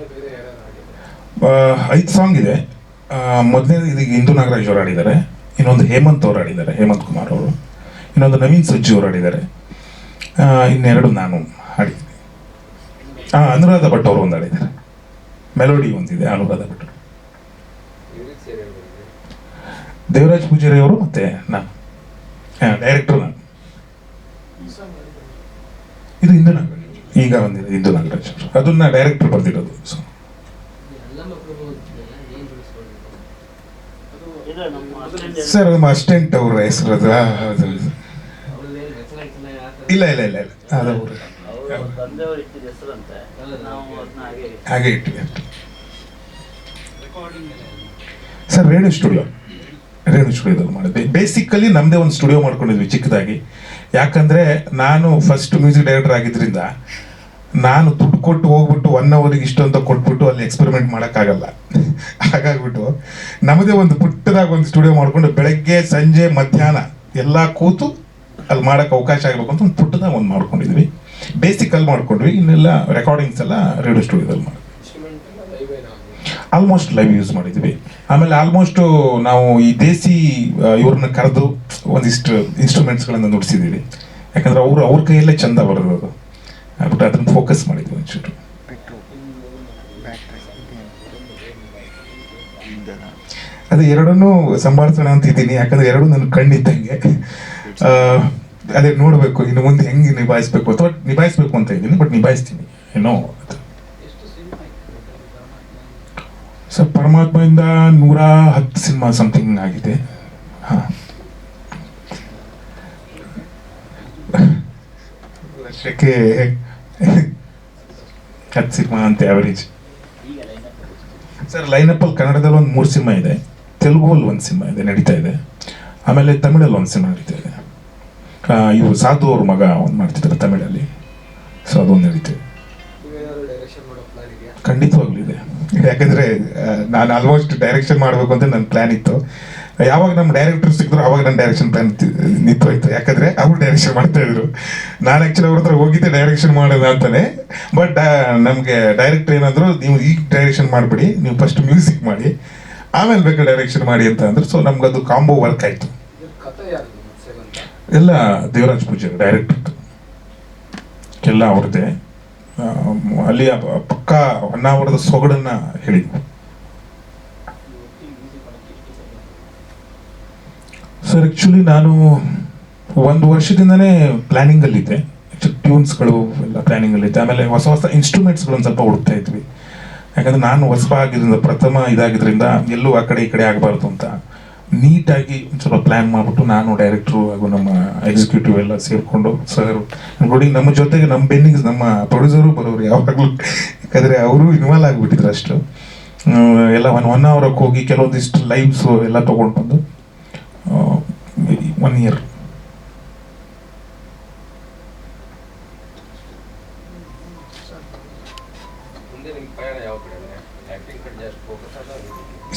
ಐದು ಸಾಂಗ್ ಇದೆ. ಮೊದಲನೇ ಇದೀಗ ಇಂದು ನಾಗರಾಜ್ ಅವರು ಆಡಿದ್ದಾರೆ ಇನ್ನೊಂದು ಹೇಮಂತ್ ಅವರು ಆಡಿದ್ದಾರೆ ಹೇಮಂತ್ ಕುಮಾರ್ ಅವರು. ಇನ್ನೊಂದು ನವೀನ್ ಸಜ್ಜು ಅವರು ಆಡಿದ್ದಾರೆ ಇನ್ನೆರಡು ನಾನು ಆಡಿದ್ದೀನಿ ಹಾಂ ಅನುರಾಧ ಭಟ್ ಅವರು ಒಂದು ಹಾಡಿದ್ದಾರೆ. ಮೆಲೋಡಿ ಒಂದಿದೆ, ಅನುರಾಧ ಭಟ್. ದೇವರಾಜ್ ಪೂಜಾರಿ ಅವರು ಮತ್ತೆ ನಾನು. ಡೈರೆಕ್ಟರ್ ನಾನು. ಇದು ಇಂದು ಈಗ ಒಂದಿದೆ ಇಂದು ನಾಗರಾಜ್ ಅದನ್ನ ಡೈರೆಕ್ಟರ್ ಬರ್ದಿರೋದು ಸೊ ಸರ್ ನಮ್ಮ ಅಸ್ಟೆಂಟ್ ಅವ್ರ ಹೆಸರು. ಇಲ್ಲ ಇಲ್ಲ ಇಲ್ಲ ಇಲ್ಲ. ಅದು ಅವ್ರ
ತಂದೆಯವರು ಇಟ್ಟಿದ ಹೆಸರಂತೆ. ನಾವು ಅದನ್ನ ಹಾಗೆ
ಹಾಗೆ ಇಟ್ಟಿವಿ ಸರ್ ರೇಡಿಯೋ ಸ್ಟುಡಿಯೋ. ರೇಡಿಯೋ ಸ್ಟುಡಿಯೋದಲ್ಲಿ ಮಾಡಿದ್ವಿ ಬೇಸಿಕಲಿ ನಮ್ಮದೇ ಒಂದು ಸ್ಟುಡಿಯೋ ಮಾಡ್ಕೊಂಡಿದ್ವಿ ಚಿಕ್ಕದಾಗಿ. ಯಾಕಂದ್ರೆ ನಾನು ಫಸ್ಟ್ ಮ್ಯೂಸಿಕ್ ಡೈರೆಕ್ಟರ್ ಆಗಿದ್ರಿಂದ ನಾನು ದುಡ್ಡು ಕೊಟ್ಟು ಹೋಗ್ಬಿಟ್ಟು ಒನ್ ಅವರಿಗೆ ಇಷ್ಟು ಅಂತ ಕೊಟ್ಬಿಟ್ಟು ಅಲ್ಲಿ ಎಕ್ಸ್ಪೆರಿಮೆಂಟ್ ಮಾಡೋಕ್ಕಾಗಲ್ಲ. ಹಾಗಾಗ್ಬಿಟ್ಟು ನಮ್ಮದೇ ಒಂದು ಪುಟ್ಟದಾಗ ಒಂದು ಸ್ಟುಡಿಯೋ ಮಾಡ್ಕೊಂಡು ಬೆಳಗ್ಗೆ ಸಂಜೆ ಮಧ್ಯಾಹ್ನ ಎಲ್ಲ ಕೂತು ಅಲ್ಲಿ ಮಾಡೋಕ್ಕೆ ಅವಕಾಶ ಆಗಬೇಕು ಅಂತ ಒಂದು ಪುಟ್ಟದಾಗ ಒಂದು ಮಾಡ್ಕೊಂಡಿದ್ವಿ. ಬೇಸಿಕ್ ಅಲ್ಲಿ ಮಾಡ್ಕೊಂಡ್ವಿ, ಇನ್ನೆಲ್ಲ ರೆಕಾರ್ಡಿಂಗ್ಸ್ ಎಲ್ಲ ರೇಡಿಯೋ ಸ್ಟುಡಿಯೋದಲ್ಲಿ ಮಾಡಿ ಆಲ್ಮೋಸ್ಟ್ ಲೈವ್ ಯೂಸ್ ಮಾಡಿದ್ವಿ. ಆಮೇಲೆ ಆಲ್ಮೋಸ್ಟ್ ನಾವು ಈ ದೇಸಿ ಇವ್ರನ್ನ ಕರೆದು ಒಂದಿಷ್ಟು ಇನ್ಸ್ಟ್ರೂಮೆಂಟ್ಸ್ಗಳನ್ನು ನುಡಿಸಿದ್ದೀವಿ ಯಾಕಂದ್ರೆ ಅವರು, ಅವ್ರ ಕೈಯಲ್ಲೇ ಚಂದ ಬರೋದು ಬಟ್ ಅದನ್ನು ಫೋಕಸ್ ಮಾಡಿದ್ವಿ ಒಂಚೂರು. ಅದು ಎರಡನ್ನೂ ಸಂಭಾಳಿಸೋಣ ಅಂತ ಇದ್ದೀನಿ. ಯಾಕಂದ್ರೆ ಎರಡೂ ನನ್ನ ಕಣ್ಣಿದ್ದಂಗೆ. ಅದೇ ನೋಡಬೇಕು, ಇನ್ನು ಮುಂದೆ ಹೆಂಗೆ ನಿಭಾಯಿಸ್ಬೇಕು ಅಥವಾ ನಿಭಾಯಿಸ್ಬೇಕು ಅಂತ ಇದ್ದೀನಿ ಬಟ್ ನಿಭಾಯಿಸ್ತೀನಿ. ಏನೋ ಸರ್ ಪರಮಾತ್ಮದಿಂದ ನೂರ ಹತ್ತು ಸಿನಿಮಾ ಸಮಥಿಂಗ್ ಆಗಿದೆ. ಹಾಂ. ವರ್ಷಕ್ಕೆ ಹತ್ತು ಸಿನಿಮಾ ಅಂತ ಅವರೇಜ್ ಸರ್ ಲೈನಪ್ಪಲ್ಲಿ ಕನ್ನಡದಲ್ಲಿ ಒಂದು ಮೂರು ಸಿನಿಮಾ ಇದೆ. ತೆಲುಗಲ್ಲಿ ಒಂದು ಸಿನಿಮಾ ಇದೆ, ನಡೀತಾ ಇದೆ. ಆಮೇಲೆ ತಮಿಳಲ್ಲಿ ಒಂದು ಸಿನಿಮಾ ನಡೀತಾ ಇದೆ. ಆ, ಇವು ಸಾಧು ಅವ್ರ ಮಗ ಒಂದು ಮಾಡ್ತಿದ್ದಾರೆ ತಮಿಳಲ್ಲಿ. ಸೊ ಅದೊಂದು ನಡೀತಾ. ಇದೆ
ನೀವೇನಾದ್ರು ಡೈರೆಕ್ಷನ್ ಮಾಡೋ ಪ್ಲಾನ್ ಇದೆಯಾ
ಖಂಡಿತವಾಗ್ಲೂ ಇದೆ. ಯಾಕಂದ್ರೆ ನಾನು ಆಲ್ಮೋಸ್ಟ್ ಡೈರೆಕ್ಷನ್ ಮಾಡಬೇಕು ಅಂತ ನನ್ನ ಪ್ಲ್ಯಾನ್ ಇತ್ತು. ಯಾವಾಗ ನಮ್ಮ ಡೈರೆಕ್ಟರ್ ಸಿಕ್ಕಿದ್ರು ಅವಾಗ ನನ್ನ ಡೈರೆಕ್ಷನ್ ಪ್ಲ್ಯಾನ್ ನಿಂತು ಹೋಯ್ತು. ಯಾಕಂದ್ರೆ ಅವ್ರು ಡೈರೆಕ್ಷನ್ ಮಾಡ್ತಾ ಇದ್ರು. ನಾನು ಆ್ಯಕ್ಚುಲಿ ಅವ್ರ ಹತ್ರ ಹೋಗಿದ್ದೆ ಡೈರೆಕ್ಷನ್ ಮಾಡೋದು ಅಂತಾನೆ. ಬಟ್ ನಮಗೆ ಡೈರೆಕ್ಟರ್ ಏನಂದ್ರು ನೀವು ಈಗ ಡೈರೆಕ್ಷನ್ ಮಾಡಿಬಿಡಿ ನೀವು ಫಸ್ಟ್ ಮ್ಯೂಸಿಕ್ ಮಾಡಿ ಆಮೇಲೆ ಬೇಕಾದ್ರೆ ಡೈರೆಕ್ಷನ್ ಮಾಡಿ ಅಂತ ಅಂದ್ರೆ. ಸೊ ನಮ್ಗೆ ಅದು ಕಾಂಬೋ ವರ್ಕ್ ಆಯ್ತು. ಎಲ್ಲ ದೇವರಾಜ್ ಪೂಜಾರಿ ಡೈರೆಕ್ಟರ್ ಎಲ್ಲ ಅವ್ರದ್ದೇ. ಅಲ್ಲಿಯ ಪಕ್ಕ ಹೊನ್ನಾವರದ ಸೊಗಡನ್ನ ಹೇಳಿದ್ವಿ ಸರ್ ಆ್ಯಕ್ಚುಲಿ ನಾನು ಒಂದು ವರ್ಷದಿಂದನೇ ಪ್ಲ್ಯಾನಿಂಗಲ್ಲಿದ್ದೆ ಟ್ಯೂನ್ಸ್ಗಳು ಎಲ್ಲ ಪ್ಲ್ಯಾನಿಂಗಲ್ಲಿದ್ದೆ ಆಮೇಲೆ ಹೊಸ ಹೊಸ ಇನ್ಸ್ಟ್ರೂಮೆಂಟ್ಸ್ಗಳನ್ನು ಸ್ವಲ್ಪ ಹುಡುಕ್ತಾ ಇದ್ವಿ. ಯಾಕಂದ್ರೆ ನಾನು ಹೊಸಬ ಆಗಿದ್ದರಿಂದ ಪ್ರಥಮ ಇದಾಗಿದ್ದರಿಂದ ಎಲ್ಲೂ ಆ ಕಡೆ ಈ ಕಡೆ ಆಗಬಾರ್ದು ಅಂತ. ನೀಟಾಗಿ ಚಲೋ ಪ್ಲ್ಯಾನ್ ಮಾಡಿಬಿಟ್ಟು ನಾನು ಡೈರೆಕ್ಟ್ರು ಹಾಗೂ ನಮ್ಮ ಎಕ್ಸಿಕ್ಯೂಟಿವ್ ಎಲ್ಲ ಸೇರಿಕೊಂಡು ಸರ್ ನೋಡಿ ನಮ್ಮ ಜೊತೆಗೆ ನಮ್ಮ ಬೆನ್ನಿಗೆ ನಮ್ಮ ಪ್ರೊಡ್ಯೂಸರು ಬರೋರು ಯಾವಾಗಲೂ. ಯಾಕಂದರೆ ಅವರು ಇನ್ವಾಲ್ವ್ ಆಗಿಬಿಟ್ಟಿದ್ರು ಅಷ್ಟು. ಎಲ್ಲ ಒನ್ ಒನ್ ಅವರ್ಗೆ ಹೋಗಿ ಕೆಲವೊಂದಿಷ್ಟು ಲೈವ್ಸು ಎಲ್ಲ ತೊಗೊಂಡು ಬಂದು ಒನ್ ಇಯರ್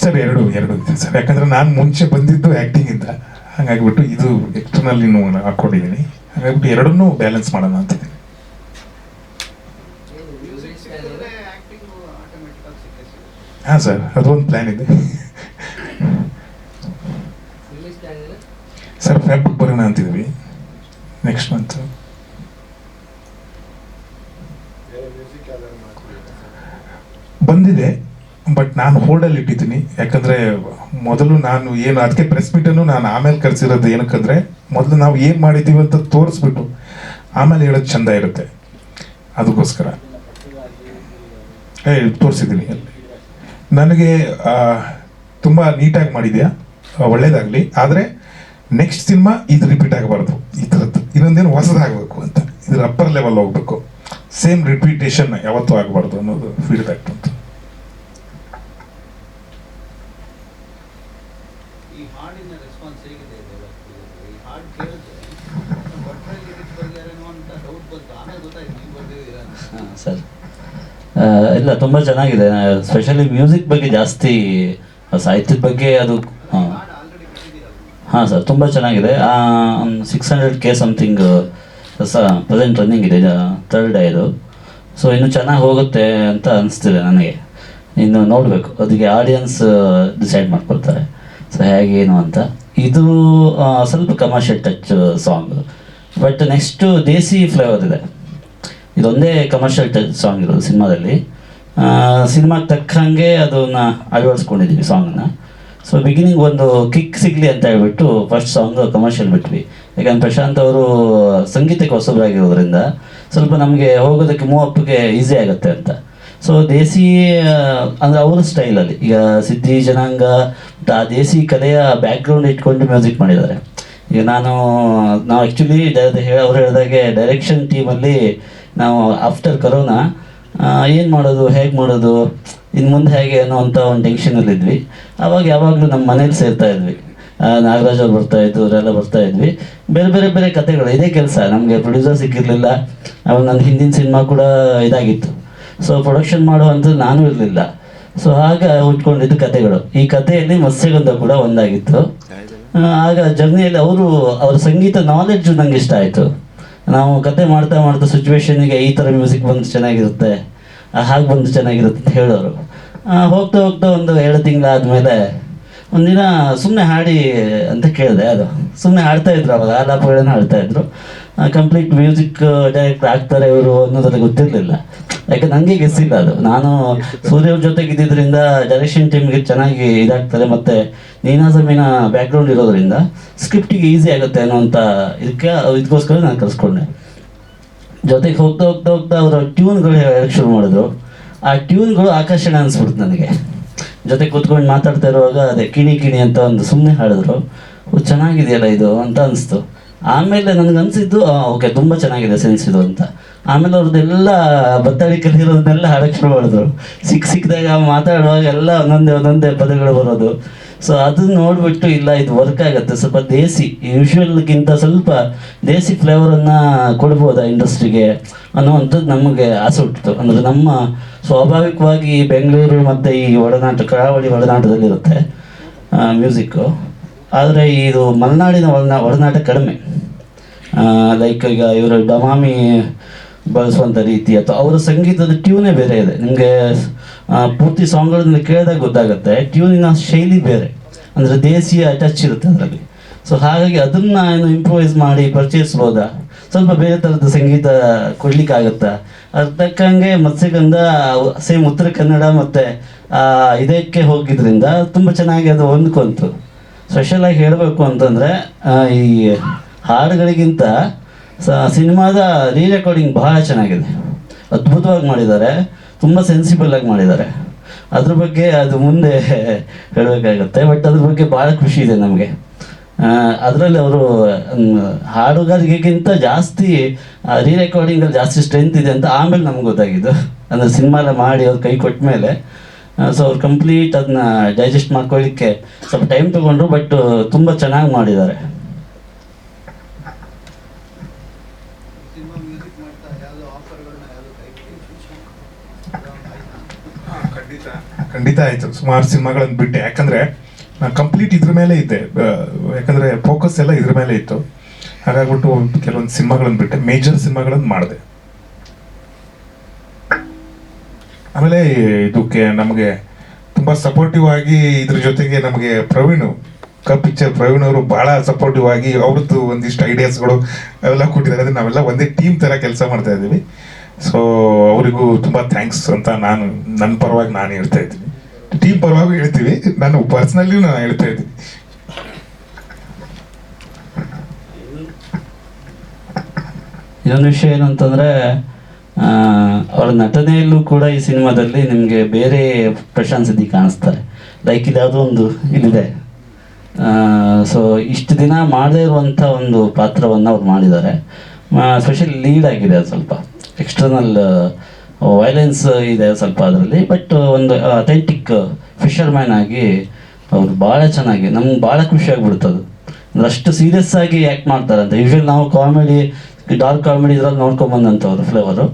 ಸರ್ ಎರಡು ಎರಡು ಇದೆ ಸರ್. ಯಾಕಂದ್ರೆ ನಾನು ಮುಂಚೆ ಬಂದಿದ್ದು ಆ್ಯಕ್ಟಿಂಗಿಂದ ಹಾಗಾಗಿಬಿಟ್ಟು ಇದು ಎಕ್ಸ್ಟರ್ನಲ್ ಇನ್ನು ಹಾಕ್ಕೊಂಡಿದ್ದೀನಿ. ಹಾಗಾಗಿಬಿಟ್ಟು ಎರಡನ್ನೂ ಬ್ಯಾಲೆನ್ಸ್ ಮಾಡೋಣ ಅಂತಿದ್ದೀನಿ.
ಮ್ಯೂಸಿಕ್ ಆಕ್ಟಿಂಗ್ ಆಟೋಮೆಟಿಕಲ್ ಸಿಕ್ಕೇ ಸಿಗುತ್ತೆ.
ಹಾಂ ಸರ್ ಅದೊಂದು ಪ್ಲ್ಯಾನ್ ಇದೆ. ಸರ್ ಫ್ಯಾಬ್ರಿಕ್ ಬರೋಣ ಅಂತಿದ್ವಿ ನೆಕ್ಸ್ಟ್ ಮಂತ್
ಬೇರೆ ಮ್ಯೂಸಿಕ್ ಯಾವ್ದಾದ್ರು ಮಾಡ್ತೀವಿ
ಬಂದಿದೆ ಬಟ್ ನಾನು ಹೋಲ್ಡಲ್ಲಿ ಇಟ್ಟಿದ್ದೀನಿ. ಯಾಕಂದ್ರೆ ಮೊದಲು ನಾನು ಏನು, ಅದಕ್ಕೆ ಪ್ರೆಸ್ ಮೀಟನ್ನು ನಾನು ಆಮೇಲೆ ಕರೆಸಿರೋದು ಏನಕ್ಕಂದ್ರೆ, ಮೊದಲು ನಾವು ಏನು ಮಾಡಿದ್ದೀವಿ ಅಂತ ತೋರಿಸ್ಬಿಟ್ಟು ಆಮೇಲೆ ಹೇಳೋದು ಚಂದ ಇರುತ್ತೆ. ಅದಕ್ಕೋಸ್ಕರ. ಏ, ತೋರಿಸಿದ್ದೀನಿ ನನಗೆ ತುಂಬ ನೀಟಾಗಿ ಮಾಡಿದೆಯಾ? ಒಳ್ಳೇದಾಗಲಿ. ಆದರೆ ನೆಕ್ಸ್ಟ್ ಸಿನಿಮಾ ಇದು ರಿಪೀಟ್ ಆಗಬಾರ್ದು. ಈ ಥರದ್ದು. ಇನ್ನೊಂದೇನು ಹೊಸದಾಗಬೇಕು ಅಂತ. ಇದ್ರ ಅಪ್ಪರ್ ಲೆವೆಲ್ ಹೋಗ್ಬೇಕು. ಸೇಮ್ ರಿಪೀಟೇಷನ್ ಯಾವತ್ತೂ ಆಗಬಾರ್ದು ಅನ್ನೋದು ಫೀಡ್ಬ್ಯಾಕ್ ಬಂತು
ಈ ಹಾಡಿನ ರೆಸ್ಪಾನ್ಸ್ ಹೇಗಿದೆ ದೇವರಾಜ್ ಈ ಹಾಡು ಕೇಳಿದ್ರೆ ಭಟ್ರಲ್ಲಿ ಲಿರಿಕ್ಸ್ ಬರ್ದಿದ್ದಾರೇನೋ ಅಂತ ಡೌಟ್ ಬಂತು ಆಮೇಲೆ ಗೊತ್ತಾಯ್ತು ನೀವು ಬರ್ದಿದ್ದೀರಾ ಅಂತ
ಹಾಂ ಸರ್ ಇಲ್ಲ, ತುಂಬ ಚೆನ್ನಾಗಿದೆ. ಸ್ಪೆಷಲಿ ಮ್ಯೂಸಿಕ್ ಬಗ್ಗೆ ಜಾಸ್ತಿ ಸಾಹಿತ್ಯದ ಬಗ್ಗೆ ಅದು ಹಾಂ ಸರ್ ತುಂಬ ಚೆನ್ನಾಗಿದೆ. ಸಿಕ್ಸ್ ಹಂಡ್ರೆಡ್ ಕೆ ಸಮಥಿಂಗ್ ಸ ಪ್ರೆಸೆಂಟ್ ರನ್ನಿಂಗ್ ಇದೆ ಥರ್ಡ್ ಡೇ ಇದು ಸೊ ಇನ್ನು ಚೆನ್ನಾಗಿ ಹೋಗುತ್ತೆ ಅಂತ ಅನಿಸ್ತಿದೆ ನನಗೆ. ಇನ್ನು ನೋಡಬೇಕು. ಅದಕ್ಕೆ ಆಡಿಯನ್ಸ್ ಡಿಸೈಡ್ ಮಾಡ್ಕೊಳ್ತಾರೆ. ಸೊ ಹೇಗೆ, ಏನು ಅಂತ. ಇದು ಸ್ವಲ್ಪ commercial touch song but next desi flavour ಇದೆ. ಇದೊಂದೇ ಕಮರ್ಷಿಯಲ್ ಸಾಂಗ್ ಇರೋದು ಸಿನಿಮಾದಲ್ಲಿ. ಸಿನಿಮಾಗೆ ತಕ್ಕಂಗೆ ಅದನ್ನ ಅಳವಡಿಸ್ಕೊಂಡಿದ್ದೀವಿ ಸಾಂಗನ್ನು ಸೊ ಬಿಗಿನಿಂಗ್ ಒಂದು ಕಿಕ್ ಸಿಗಲಿ ಅಂತ ಹೇಳ್ಬಿಟ್ಟು ಫಸ್ಟ್ ಸಾಂಗ್ ಕಮರ್ಷಿಯಲ್ ಬಿಟ್ವಿ. ಯಾಕಂದ್ರೆ ಪ್ರಶಾಂತ್ ಅವರು ಸಂಗೀತಕ್ಕೆ ಹೊಸಬರಾಗಿರೋದ್ರಿಂದ ಸ್ವಲ್ಪ ನಮಗೆ ಹೋಗೋದಕ್ಕೆ ಮೂವ್ ಅಪ್ಗೆ ಈಸಿ ಆಗುತ್ತೆ ಅಂತ. ಸೊ ದೇಸಿ ಅಂದರೆ ಅವ್ರ ಸ್ಟೈಲಲ್ಲಿ ಈಗ ಸಿದ್ಧಿ ಜನಾಂಗ, ಆ ದೇಸಿ ಕಲೆಯ ಬ್ಯಾಕ್ಗ್ರೌಂಡ್ ಇಟ್ಕೊಂಡು ಮ್ಯೂಸಿಕ್ ಮಾಡಿದ್ದಾರೆ. ಈಗ ನಾನು, ನಾವು ಆ್ಯಕ್ಚುಲಿ ಅವ್ರು ಹೇಳಿದಾಗೆ ಡೈರೆಕ್ಷನ್ ಟೀಮಲ್ಲಿ ನಾವು ಆಫ್ಟರ್ ಕರೋನಾ ಏನು ಮಾಡೋದು ಹೇಗೆ ಮಾಡೋದು ಇನ್ನು ಮುಂದೆ ಹೇಗೆ ಅನ್ನೋ ಅಂತ ಒಂದು ಟೆನ್ಷನಲ್ಲಿದ್ವಿ ಅವಾಗ ಯಾವಾಗಲೂ ನಮ್ಮ ಮನೇಲಿ ಸೇರ್ತಾ ಇದ್ವಿ. ನಾಗರಾಜ್ ಅವ್ರು ಬರ್ತಾ ಇದ್ರು ಅವರೆಲ್ಲ ಬರ್ತಾ ಇದ್ವಿ. ಬೇರೆ ಬೇರೆ ಬೇರೆ ಕತೆಗಳು ಇದೇ ಕೆಲಸ. ನಮಗೆ ಪ್ರೊಡ್ಯೂಸರ್ ಸಿಕ್ಕಿರಲಿಲ್ಲ. ಅವಾಗ ನನ್ನ ಹಿಂದಿನ ಸಿನಿಮಾ ಕೂಡ ಇದಾಗಿತ್ತು. ಸೊ ಪ್ರೊಡಕ್ಷನ್ ಮಾಡುವಂಥದ್ದು ನಾನು ಇರಲಿಲ್ಲ. ಸೊ ಆಗ ಉಟ್ಕೊಂಡಿದ್ದು ಕತೆಗಳು. ಈ ಕಥೆಯಲ್ಲಿ ಮತ್ಸ್ಯಗಂಧ ಕೂಡ ಒಂದಾಗಿತ್ತು. ಆಗ ಜರ್ನಿಯಲ್ಲಿ ಅವರು ಅವರ ಸಂಗೀತ ನಾಲೆಡ್ಜು ನಂಗೆ ಇಷ್ಟ ಆಯಿತು. ನಾವು ಕತೆ ಮಾಡ್ತಾ ಮಾಡ್ತಾ ಸಿಚುವೇಶನಿಗೆ ಈ ಥರ ಮ್ಯೂಸಿಕ್ ಬಂದು ಚೆನ್ನಾಗಿರುತ್ತೆ ಹಾಗೆ ಬಂದು ಚೆನ್ನಾಗಿರುತ್ತೆ ಅಂತ ಹೇಳೋರು. ಹೋಗ್ತಾ ಹೋಗ್ತಾ ಒಂದು ಎರಡು ತಿಂಗಳಾದಮೇಲೆ ಒಂದಿನ ಸುಮ್ಮನೆ ಹಾಡಿ ಅಂತ ಕೇಳಿದೆ ಅದು. ಸುಮ್ಮನೆ ಹಾಡ್ತಾ ಇದ್ರು ಅವಾಗ, ಆಲಾಪಗಳನ್ನು ಹಾಡ್ತಾ ಇದ್ರು. ಕಂಪ್ಲೀಟ್ ಮ್ಯೂಸಿಕ್ ಡೈರೆಕ್ಟರ್ ಆಗ್ತಾರೆ ಇವರು ಅನ್ನೋದ್ರಲ್ಲಿ ಗೊತ್ತಿರಲಿಲ್ಲ. ಯಾಕೆ ನನಗೆ ಗೆಸ್ಸಿಲ್ಲ ಅದು. ನಾನು ಸೂರ್ಯವ್ರ ಜೊತೆಗೆ ಇದ್ದಿದ್ದರಿಂದ ಡೈರೆಕ್ಷನ್ ಟೀಮ್ಗೆ ಚೆನ್ನಾಗಿ ಇದಾಗ್ತಾರೆ, ಮತ್ತು ನೀನಾ ಸಮೀನ ಬ್ಯಾಕ್ಗ್ರೌಂಡ್ ಇರೋದ್ರಿಂದ ಸ್ಕ್ರಿಪ್ಟಿಗೆ ಈಸಿ ಆಗುತ್ತೆ ಅನ್ನೋಂಥ ಇದಕ್ಕೆ ಇದಕ್ಕೋಸ್ಕರ ನಾನು ಕಲಿಸ್ಕೊಂಡೆ ಜೊತೆಗೆ ಹೋಗ್ತಾ ಹೋಗ್ತಾ ಹೋಗ್ತಾ ಅವರು ಟ್ಯೂನ್ಗಳು ಹೇಳಕ್ಕೆ ಶುರು ಮಾಡಿದ್ರು. ಆ ಟ್ಯೂನ್ಗಳು ಆಕರ್ಷಣೆ ಅನಿಸ್ಬಿಡ್ತು ನನಗೆ. ಜೊತೆ ಕೂತ್ಕೊಂಡು ಮಾತಾಡ್ತಾ ಇರುವಾಗ ಅದೇ ಕಿಣಿ ಕಿಣಿ ಅಂತ ಒಂದು ಸುಮ್ಮನೆ ಹಾಡಿದ್ರು. ಚೆನ್ನಾಗಿದೆಯಲ್ಲ ಇದು ಅಂತ ಅನಿಸ್ತು. ಆಮೇಲೆ ನನಗೆ ಅನಿಸಿದ್ದು ಓಕೆ ತುಂಬ ಚೆನ್ನಾಗಿದೆ ಸೆನ್ಸ್ ಅಂತ. ಆಮೇಲೆ ಅವ್ರದ್ದೆಲ್ಲ ಬತ್ತಡಿ ಕಲಿರೋದನ್ನೆಲ್ಲ ಹಾಡಕ್ಕೆ ಶುರು ಮಾಡಿದ್ರು ಸಿಕ್ಕ ಸಿಕ್ಕದಾಗ ಮಾತಾಡುವಾಗ ಎಲ್ಲ ಒಂದೊಂದೇ ಒಂದೊಂದೇ ಪದಗಳು ಬರೋದು. ಸೊ ಅದನ್ನ ನೋಡ್ಬಿಟ್ಟು ಇಲ್ಲ, ಇದು ವರ್ಕ್ ಆಗುತ್ತೆ. ಸ್ವಲ್ಪ ದೇಸಿ ಯೂಶ್ವಲ್ಗಿಂತ ಸ್ವಲ್ಪ ದೇಸಿ ಫ್ಲೇವರನ್ನು ಕೊಡ್ಬೋದಾ ಇಂಡಸ್ಟ್ರಿಗೆ ಅನ್ನೋವಂಥದ್ದು ನಮಗೆ ಆಸೆ ಹುಟ್ಟಿತು. ಅಂದರೆ ನಮ್ಮ ಸ್ವಾಭಾವಿಕವಾಗಿ ಬೆಂಗಳೂರು ಮತ್ತು ಈ ಒಡನಾಟ, ಕರಾವಳಿ ಒಡನಾಟದಲ್ಲಿರುತ್ತೆ ಮ್ಯೂಸಿಕ್ಕು ಆದರೆ ಇದು ಮಲೆನಾಡಿನ ಒಳನಾ ಒಡನಾಟ ಕಡಿಮೆ. ಲೈಕ್ ಈಗ ಇವರು ಡಮಾಮಿ ಬಳಸುವಂಥ ರೀತಿ ಅಥವಾ ಅವರ ಸಂಗೀತದ ಟ್ಯೂನೇ ಬೇರೆ ಇದೆ. ನಿಮಗೆ ಪೂರ್ತಿ ಸಾಂಗ್ಗಳನ್ನು ಕೇಳಿದಾಗ ಗೊತ್ತಾಗುತ್ತೆ. ಟ್ಯೂನಿನ ಶೈಲಿ ಬೇರೆ. ಅಂದರೆ ದೇಸಿಯ ಟಚ್ ಇರುತ್ತೆ ಅದರಲ್ಲಿ. ಸೊ ಹಾಗಾಗಿ ಅದನ್ನು ಏನು ಇಂಪ್ರೂವೈಸ್ ಮಾಡಿ ಪರ್ಚೇಸ್ಬೋದಾ ಸ್ವಲ್ಪ ಬೇರೆ ಥರದ ಸಂಗೀತ ಕೊಡ್ಲಿಕ್ಕಾಗತ್ತಾ? ಅದ್ರ ತಕ್ಕಂಗೆ ಮತ್ಸ್ಯಗಂಧ ಸೇಮ್ ಉತ್ತರ ಕನ್ನಡ ಮತ್ತು ಇದಕ್ಕೆ ಹೋಗಿದ್ರಿಂದ ತುಂಬ ಚೆನ್ನಾಗಿ ಅದು ಹೊಂದ್ಕೊಂತು. ಸ್ಪೆಷಲಾಗಿ ಹೇಳಬೇಕು ಅಂತಂದರೆ ಈ ಹಾಡುಗಳಿಗಿಂತ ಸಿನಿಮಾದ ರೀ ರೆಕಾರ್ಡಿಂಗ್ ಬಹಳ ಚೆನ್ನಾಗಿದೆ. ಅದ್ಭುತವಾಗಿ ಮಾಡಿದ್ದಾರೆ, ತುಂಬ ಸೆನ್ಸಿಬಲ್ ಆಗಿ ಮಾಡಿದ್ದಾರೆ. ಅದ್ರ ಬಗ್ಗೆ ಅದು ಮುಂದೆ [LAUGHS] ಹೇಳಬೇಕಾಗುತ್ತೆ ಬಟ್ ಅದ್ರ ಬಗ್ಗೆ ಭಾಳ ಖುಷಿ ಇದೆ ನಮಗೆ. ಅದರಲ್ಲಿ ಅವರು ಹಾಡುಗಾರಿಕೆಗಿಂತ ಜಾಸ್ತಿ ರೀ ರೆಕಾರ್ಡಿಂಗಲ್ಲಿ ಜಾಸ್ತಿ ಸ್ಟ್ರೆಂತ್ ಇದೆ ಅಂತ ಆಮೇಲೆ ನಮ್ಗೆ ಗೊತ್ತಾಗಿದ್ದು. ಅಂದರೆ ಸಿನಿಮಾ ಮಾಡಿ ಅವ್ರು ಕೈ ಕೊಟ್ಟ ಮೇಲೆ. ಸೊ ಅವ್ರು ಕಂಪ್ಲೀಟ್ ಅದನ್ನ ಡೈಜೆಸ್ಟ್ ಮಾಡ್ಕೊಳ್ಳಿಕ್ಕೆ ಸ್ವಲ್ಪ ಟೈಮ್ ತಗೊಂಡ್ರು ಬಟ್ ತುಂಬ ಚೆನ್ನಾಗಿ ಮಾಡಿದ್ದಾರೆ.
ಖಂಡಿತ ಆಯ್ತು. ಸುಮಾರು ಸಿನಿಮಾಗಳನ್ನು ಬಿಟ್ಟೆ. ಯಾಕಂದ್ರೆ ನಾನು ಕಂಪ್ಲೀಟ್ ಇದ್ರ ಮೇಲೆ ಇದ್ದೆ. ಯಾಕಂದ್ರೆ ಫೋಕಸ್ ಎಲ್ಲ ಇದ್ರ ಮೇಲೆ ಇತ್ತು. ಹಾಗಾಗ್ಬಿಟ್ಟು ಕೆಲವೊಂದು ಸಿನಿಮಾಗಳನ್ನು ಬಿಟ್ಟೆ. ಮೇಜರ್ ಸಿನಿಮಾಗಳನ್ನು ಮಾಡಿದೆ. ಆಮೇಲೆ ಇದಕ್ಕೆ ನಮಗೆ ತುಂಬ ಸಪೋರ್ಟಿವ್ ಆಗಿ ಇದ್ರ ಜೊತೆಗೆ ನಮಗೆ ಪ್ರವೀಣ್, ಕ ಪಿಕ್ಚರ್ ಪ್ರವೀಣ್ ಅವರು ಬಹಳ ಸಪೋರ್ಟಿವ್ ಆಗಿ ಅವ್ರದ್ದು ಒಂದಿಷ್ಟು ಐಡಿಯಾಸ್ಗಳು ಅವೆಲ್ಲ ಕೊಟ್ಟಿದ್ದಾರೆ. ಅದನ್ನ ನಾವೆಲ್ಲ ಒಂದೇ ಟೀಮ್ ತರ ಕೆಲಸ ಮಾಡ್ತಾ ಇದ್ದೀವಿ. ಸೊ ಅವರಿಗೂ ತುಂಬ ಥ್ಯಾಂಕ್ಸ್ ಅಂತ ನಾನು ನನ್ನ ಪರವಾಗಿ ನಾನು ಹೇಳ್ತಾ ಇದ್ದೀನಿ. ಟೀಮ್ ಪರವಾಗಿ ಹೇಳ್ತೀವಿ, ನಾನು ಪರ್ಸ್ನಲಿ ನಾನು ಹೇಳ್ತಾ ಇದ್ದೀನಿ.
ಇನ್ನೊಂದು ವಿಷಯ ಏನು ಅಂತಂದರೆ ಅವರ ನಟನೆಯಲ್ಲೂ ಕೂಡ ಈ ಸಿನಿಮಾದಲ್ಲಿ ನಿಮಗೆ ಬೇರೆ ಪ್ರಶಾಂತ್ ಕಾಣಿಸ್ತಾರೆ. ಲೈಕ್ ಇದ್ಯಾವುದೋ ಒಂದು ಇದಿದೆ ಸೊ ಇಷ್ಟು ದಿನ ಮಾಡದೇ ಇರುವಂಥ ಒಂದು ಪಾತ್ರವನ್ನು ಅವ್ರು ಮಾಡಿದ್ದಾರೆ. ಸ್ಪೆಷಲಿ ಲೀಡ್ ಆಗಿದೆ ಅದು ಸ್ವಲ್ಪ. ಎಕ್ಸ್ಟರ್ನಲ್ ವೈಲೆನ್ಸ್ ಇದೆ ಸ್ವಲ್ಪ ಅದರಲ್ಲಿ. ಬಟ್ ಒಂದು ಅಥೆಂಟಿಕ್ ಫಿಶರ್ ಮ್ಯಾನ್ ಆಗಿ ಅವ್ರು ಭಾಳ ಚೆನ್ನಾಗಿ, ನಮ್ಗೆ ಭಾಳ ಖುಷಿ ಆಗ್ಬಿಡ್ತದು. ಅಂದ್ರೆ ಅಷ್ಟು ಸೀರಿಯಸ್ ಆಗಿ ಆ್ಯಕ್ಟ್ ಮಾಡ್ತಾರಂತೆ ಯೂಶ್ವಲಿ ನಾವು ಕಾಮಿಡಿ ಡಾರ್ಕ್ ಕಾಮಿಡಿ ಇದ್ರಲ್ಲಿ ನೋಡ್ಕೊಂಬಂದಂಥವ್ರು ಫ್ಲೇವರು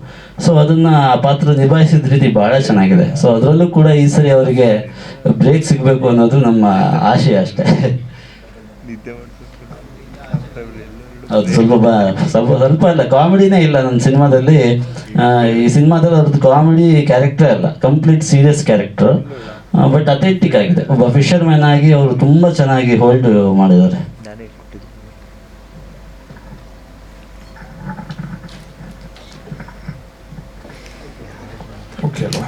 ಸೊ ಅದನ್ನ ಆ ಪಾತ್ರ ನಿಭಾಯಿಸಿದ ರೀತಿ ಬಹಳ ಚೆನ್ನಾಗಿದೆ. ಸೊ ಅದರಲ್ಲೂ ಕೂಡ ಈ ಸರಿ ಅವರಿಗೆ ಬ್ರೇಕ್ ಸಿಗಬೇಕು ಅನ್ನೋದು ನಮ್ಮ ಆಶಯ ಅಷ್ಟೇ. ಹೌದು ಸ್ವಲ್ಪ ಬ ಸ್ವಲ್ಪ ಸ್ವಲ್ಪ ಅಲ್ಲ ಕಾಮಿಡಿನೇ ಇಲ್ಲ ನನ್ನ ಸಿನಿಮಾದಲ್ಲಿ. ಈ ಸಿನಿಮಾದಲ್ಲಿ ಅವ್ರದ್ದು ಕಾಮಿಡಿ ಕ್ಯಾರೆಕ್ಟರ್ ಅಲ್ಲ complete serious character but authentic ಆಗಿದೆ. ಒಬ್ಬ ಫಿಶರ್ ಮ್ಯಾನ್ ಆಗಿ ಅವರು ತುಂಬ ಚೆನ್ನಾಗಿ ಹೋಲ್ಡ್ ಮಾಡಿದ್ದಾರೆ
ಓಕೆ ಅಲ್ವಾ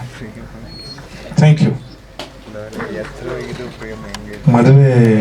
ಥ್ಯಾಂಕ್ ಯು ಮದುವೆ